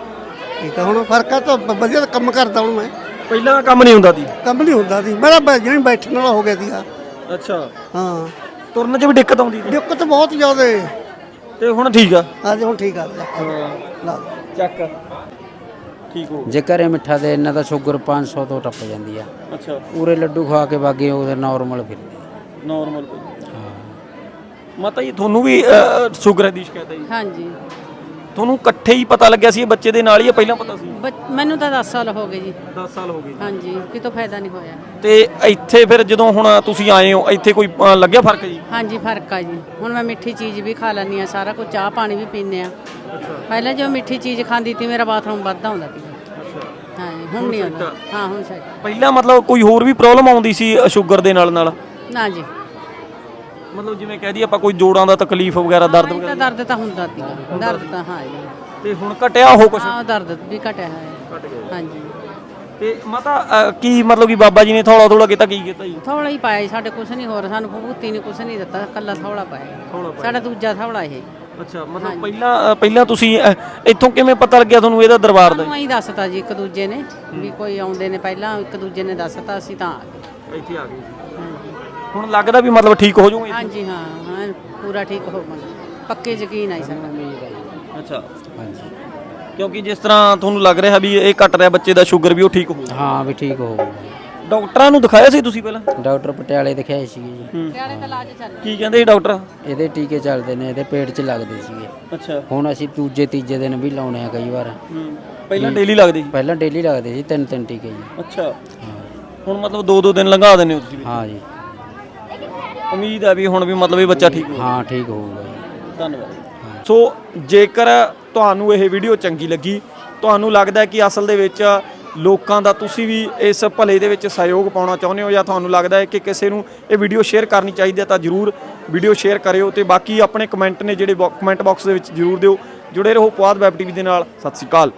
ਠੀਕ ਆ ਹੁਣ ਫ਼ਰਕ ਆ ਤਾਂ ਵਧੀਆ ਕੰਮ ਕਰਦਾ ਹੁਣ ਮੈਂ। ਪਹਿਲਾਂ ਕੰਮ ਨਹੀਂ ਹੁੰਦਾ ਸੀ? ਕੰਮ ਨਹੀਂ ਹੁੰਦਾ ਸੀ। ਮੇਰਾ ਜਿਹੜੀ ਬੈਠਣ ਵਾਲਾ ਹੋ ਗਿਆ ਸੀਗਾ। ਅੱਛਾ। ਹਾਂ। ਤੁਰਨ 'ਚ ਵੀ ਦਿੱਕਤ ਆਉਂਦੀ ਸੀ? ਦਿੱਕਤ ਬਹੁਤ ਜ਼ਿਆਦਾ। ਤੇ ਹੁਣ ਠੀਕ ਆ? ਅੱਜ ਹੁਣ ਠੀਕ ਆ। ਲਾ ਚੱਕ। ਠੀਕ ਹੋ ਜੇ ਘਰੇ ਮਿੱਠਾ ਦੇ ਇਹਨਾਂ ਦਾ ਸ਼ੂਗਰ 500 ਤੋਂ ਟੱਪ ਜਾਂਦੀ ਆ। ਅੱਛਾ। ਪੂਰੇ ਲੱਡੂ ਖਾ ਕੇ ਬਾਗੇ ਉਹਦੇ ਨਾਰਮਲ ਫਿਰਦੇ ਨਾਰਮਲ ਮਾਤਾ ਜੀ ਤੁਹਾਨੂੰ ਵੀ ਸ਼ੂਗਰ ਦੀ ਸ਼ਿਕਾਇਤ ਹੈ ਜੀ ਹਾਂਜੀ। ਤੁਹਾਨੂੰ ਇਕੱਠੇ ਹੀ ਪਤਾ ਲੱਗਿਆ ਸੀ ਇਹ ਬੱਚੇ ਦੇ ਨਾਲ ਹੀ ਪਹਿਲਾਂ ਪਤਾ ਸੀ? ਬੱਚ- ਮੈਨੂੰ ਤਾਂ 10 ਸਾਲ ਹੋ ਗਏ ਜੀ। 10 ਸਾਲ ਹੋ ਗਏ। ਹਾਂਜੀ ਕਿਤੋਂ ਫਾਇਦਾ ਨਹੀਂ ਹੋਇਆ। ਤੇ ਇੱਥੇ ਫਿਰ ਜਦੋਂ ਹੁਣ ਤੁਸੀਂ ਆਏ ਹੋ ਇੱਥੇ ਕੋਈ ਅ, ਲੱਗਿਆ ਫ਼ਰਕ ਜੀ? ਹਾਂਜੀ ਫ਼ਰਕ ਆ ਜੀ। ਹੁਣ ਮੈਂ ਮਿੱਠੀ ਚੀਜ਼ ਵੀ ਖਾ ਲੈਂਦੀ ਆ ਸਾਰਾ ਕੁਝ ਚਾਹ ਪਾਣੀ ਵੀ ਪੀਂਦੇ ਆ ਪਹਿਲਾਂ ਜਦੋਂ ਮਿੱਠੀ ਚੀਜ਼ ਖਾਂਦੀ ਸੀ ਮੇਰਾ ਬਾਥਰੂਮ ਵੱਧਦਾ ਹੁੰਦਾ ਸੀ। ਹਾਂਜੀ ਹੁਣ ਨਹੀਂ ਆਉਂਦਾ। ਹਾਂ ਹੁਣ ਸਹੀ ਪਹਿਲਾਂ ਮਤਲਬ ਕੋਈ ਹੋਰ ਵੀ ਪ੍ਰੋਬਲਮ ਆਉਂਦੀ ਸੀ ਸ਼ੂਗਰ ਦੇ ਨਾਲ ਨਾਲ ਨਾ ਜੀ। ਮਤਲਬ ਜਿਵੇਂ ਕਹਿ ਦਈਏ ਆਪਾਂ ਕੋਈ ਜੋੜਾਂ ਦਾ ਤਕਲੀਫ ਵਗੈਰਾ ਦਰਦ ਵਗੈਰਾ? ਦਰਦ ਤਾਂ ਹੁੰਦਾ ਸੀ ਦਰਦ ਤਾਂ ਹਾਂ ਜੀ। ਤੇ ਹੁਣ ਘਟਿਆ ਉਹ ਕੁਛ? ਹਾਂ ਦਰਦ ਵੀ ਘਟਿਆ ਹੈ ਹਾਂਜੀ। ਤੇ ਮਾਤਾ ਅ, ਕੀ ਮਤਲਬ ਕਿ ਬਾਬਾ ਜੀ ਨੇ ਥੋੜਾ ਥੋੜਾ ਕੀਤਾ ਕੀ ਕੀਤਾ ਜੀ? ਥੋੜਾ ਹੀ ਪਾਇਆ ਜੀ, ਸਾਡੇ ਕੁਛ ਨਹੀਂ ਹੋਰ ਸਾਨੂੰ ਭੂਤੀ ਨੇ ਕੁਛ ਨਹੀਂ ਦਿੱਤਾ ਕੱਲਾ ਥੋੜਾ ਪਾਇਆ। ਸਾਡਾ ਦੂਜਾ ਥੋੜਾ ਇਹ। ਅੱਛਾ ਮਤਲਬ ਪਹਿਲਾਂ ਅ, ਪਹਿਲਾਂ ਤੁਸੀਂ ਅ, ਇੱਥੋਂ ਕਿਵੇਂ ਪਤਾ ਲੱਗਿਆ ਤੁਹਾਨੂੰ ਇਹਦਾ ਦਰਬਾਰ ਦਾ? ਸਾਨੂੰ ਦੱਸਤਾ ਜੀ ਇੱਕ ਦੂਜੇ ਨੇ ਵੀ ਕੋਈ ਆਉਂਦੇ ਨੇ ਪਹਿਲਾਂ ਇੱਕ ਦੂਜੇ ਨੇ ਦੱਸਤਾ ਅਸੀਂ ਤਾਂ ਆ ਗਏ। ਇੱਥੇ ਆ ਗਏ। ਹੁਣ ਲੱਗਦਾ ਵੀ ਮਤਲਬ ਠੀਕ ਹੋ ਜਾਊਗੇ ਹਾਂਜੀ ਹਾਂ ਹਾਂ ਪੂਰਾ ਠੀਕ ਹੋਵਾਂਗੇ ਪੱਕੇ ਯਕੀਨ ਆਈ ਸਾਡਾ। ਅੱਛਾ। ਕਿਉਂਕਿ ਜਿਸ ਤਰ੍ਹਾਂ ਤੁਹਾਨੂੰ ਲੱਗ ਰਿਹਾ ਵੀ ਇਹ ਘਟ ਰਿਹਾ ਬੱਚੇ ਦਾ ਸ਼ੂਗਰ ਵੀ ਉਹ ਠੀਕ ਹੋ ਹਾਂ ਵੀ ਠੀਕ ਹੋ ਡਾਕਟਰਾਂ ਨੂੰ ਦਿਖਾਇਆ ਸੀ ਤੁਸੀਂ ਪਹਿਲਾਂ? ਡਾਕਟਰ ਪਟਿਆਲੇ ਦਿਖਾਏ ਸੀਗੇ ਜੀ। ਪਟਿਆਲੇ ਤਾਂ ਇਲਾਜ ਚੱਲ ਕੀ ਕਹਿੰਦੇ ਸੀ ਡਾਕਟਰ? ਇਹਦੇ ਟੀਕੇ ਚੱਲਦੇ ਨੇ ਇਹਦੇ ਪੇਟ 'ਚ ਲੱਗਦੇ ਸੀਗੇ। ਅੱਛਾ। ਹੁਣ ਅਸੀਂ ਦੂਜੇ ਤੀਜੇ ਦਿਨ ਵੀ ਲਾਉਣੇ ਆ ਕਈ ਵਾਰ। ਪਹਿਲਾਂ ਡੇਲੀ ਲੱਗਦੇ ਸੀ? ਪਹਿਲਾਂ ਡੇਲੀ ਲੱਗਦੇ ਸੀ ਤਿੰਨ ਤਿੰਨ ਟੀਕੇ ਜੀ। ਅੱਛਾ। ਹੁਣ ਮਤਲਬ ਦੋ ਦੋ ਦਿਨ ਲੰਘਾ ਦਿੰਦੇ ਹੋ ਤੁਸੀਂ। ਹਾਂ ਜੀ। ਉਮੀਦ ਹੈ ਵੀ ਹੁਣ ਵੀ ਮਤਲਬ ਇਹ ਬੱਚਾ ਠੀਕ ਹੋ ਹਾਂ ਠੀਕ ਹੋਊਗਾ। ਧੰਨਵਾਦ। ਸੋ ਜੇਕਰ ਤੁਹਾਨੂੰ ਇਹ ਵੀਡੀਓ ਚੰਗੀ ਲੱਗੀ ਤੁਹਾਨੂੰ ਲੱਗਦਾ ਕਿ ਅਸਲ ਦੇ ਵਿੱਚ ਲੋਕਾਂ ਦਾ ਤੁਸੀਂ ਵੀ ਇਸ ਭਲੇ ਦੇ ਵਿੱਚ ਸਹਿਯੋਗ ਪਾਉਣਾ ਚਾਹੁੰਦੇ ਹੋ ਜਾਂ ਤੁਹਾਨੂੰ ਲੱਗਦਾ ਹੈ ਕਿ ਕਿਸੇ ਨੂੰ ਇਹ ਵੀਡੀਓ ਸ਼ੇਅਰ ਕਰਨੀ ਚਾਹੀਦੀ ਹੈ ਤਾਂ ਜਰੂਰ ਵੀਡੀਓ ਸ਼ੇਅਰ ਕਰਿਓ ਤੇ ਬਾਕੀ ਆਪਣੇ ਕਮੈਂਟ ਨੇ ਜਿਹੜੇ ਕਮੈਂਟ ਬਾਕਸ ਦੇ ਵਿੱਚ ਜਰੂਰ ਦਿਓ। ਜੁੜੇ ਰਹੋ ਪੁਆਧ ਵੈਬ ਟੀਵੀ ਦੇ ਨਾਲ। ਸਤਿ ਸ਼੍ਰੀ ਅਕਾਲ।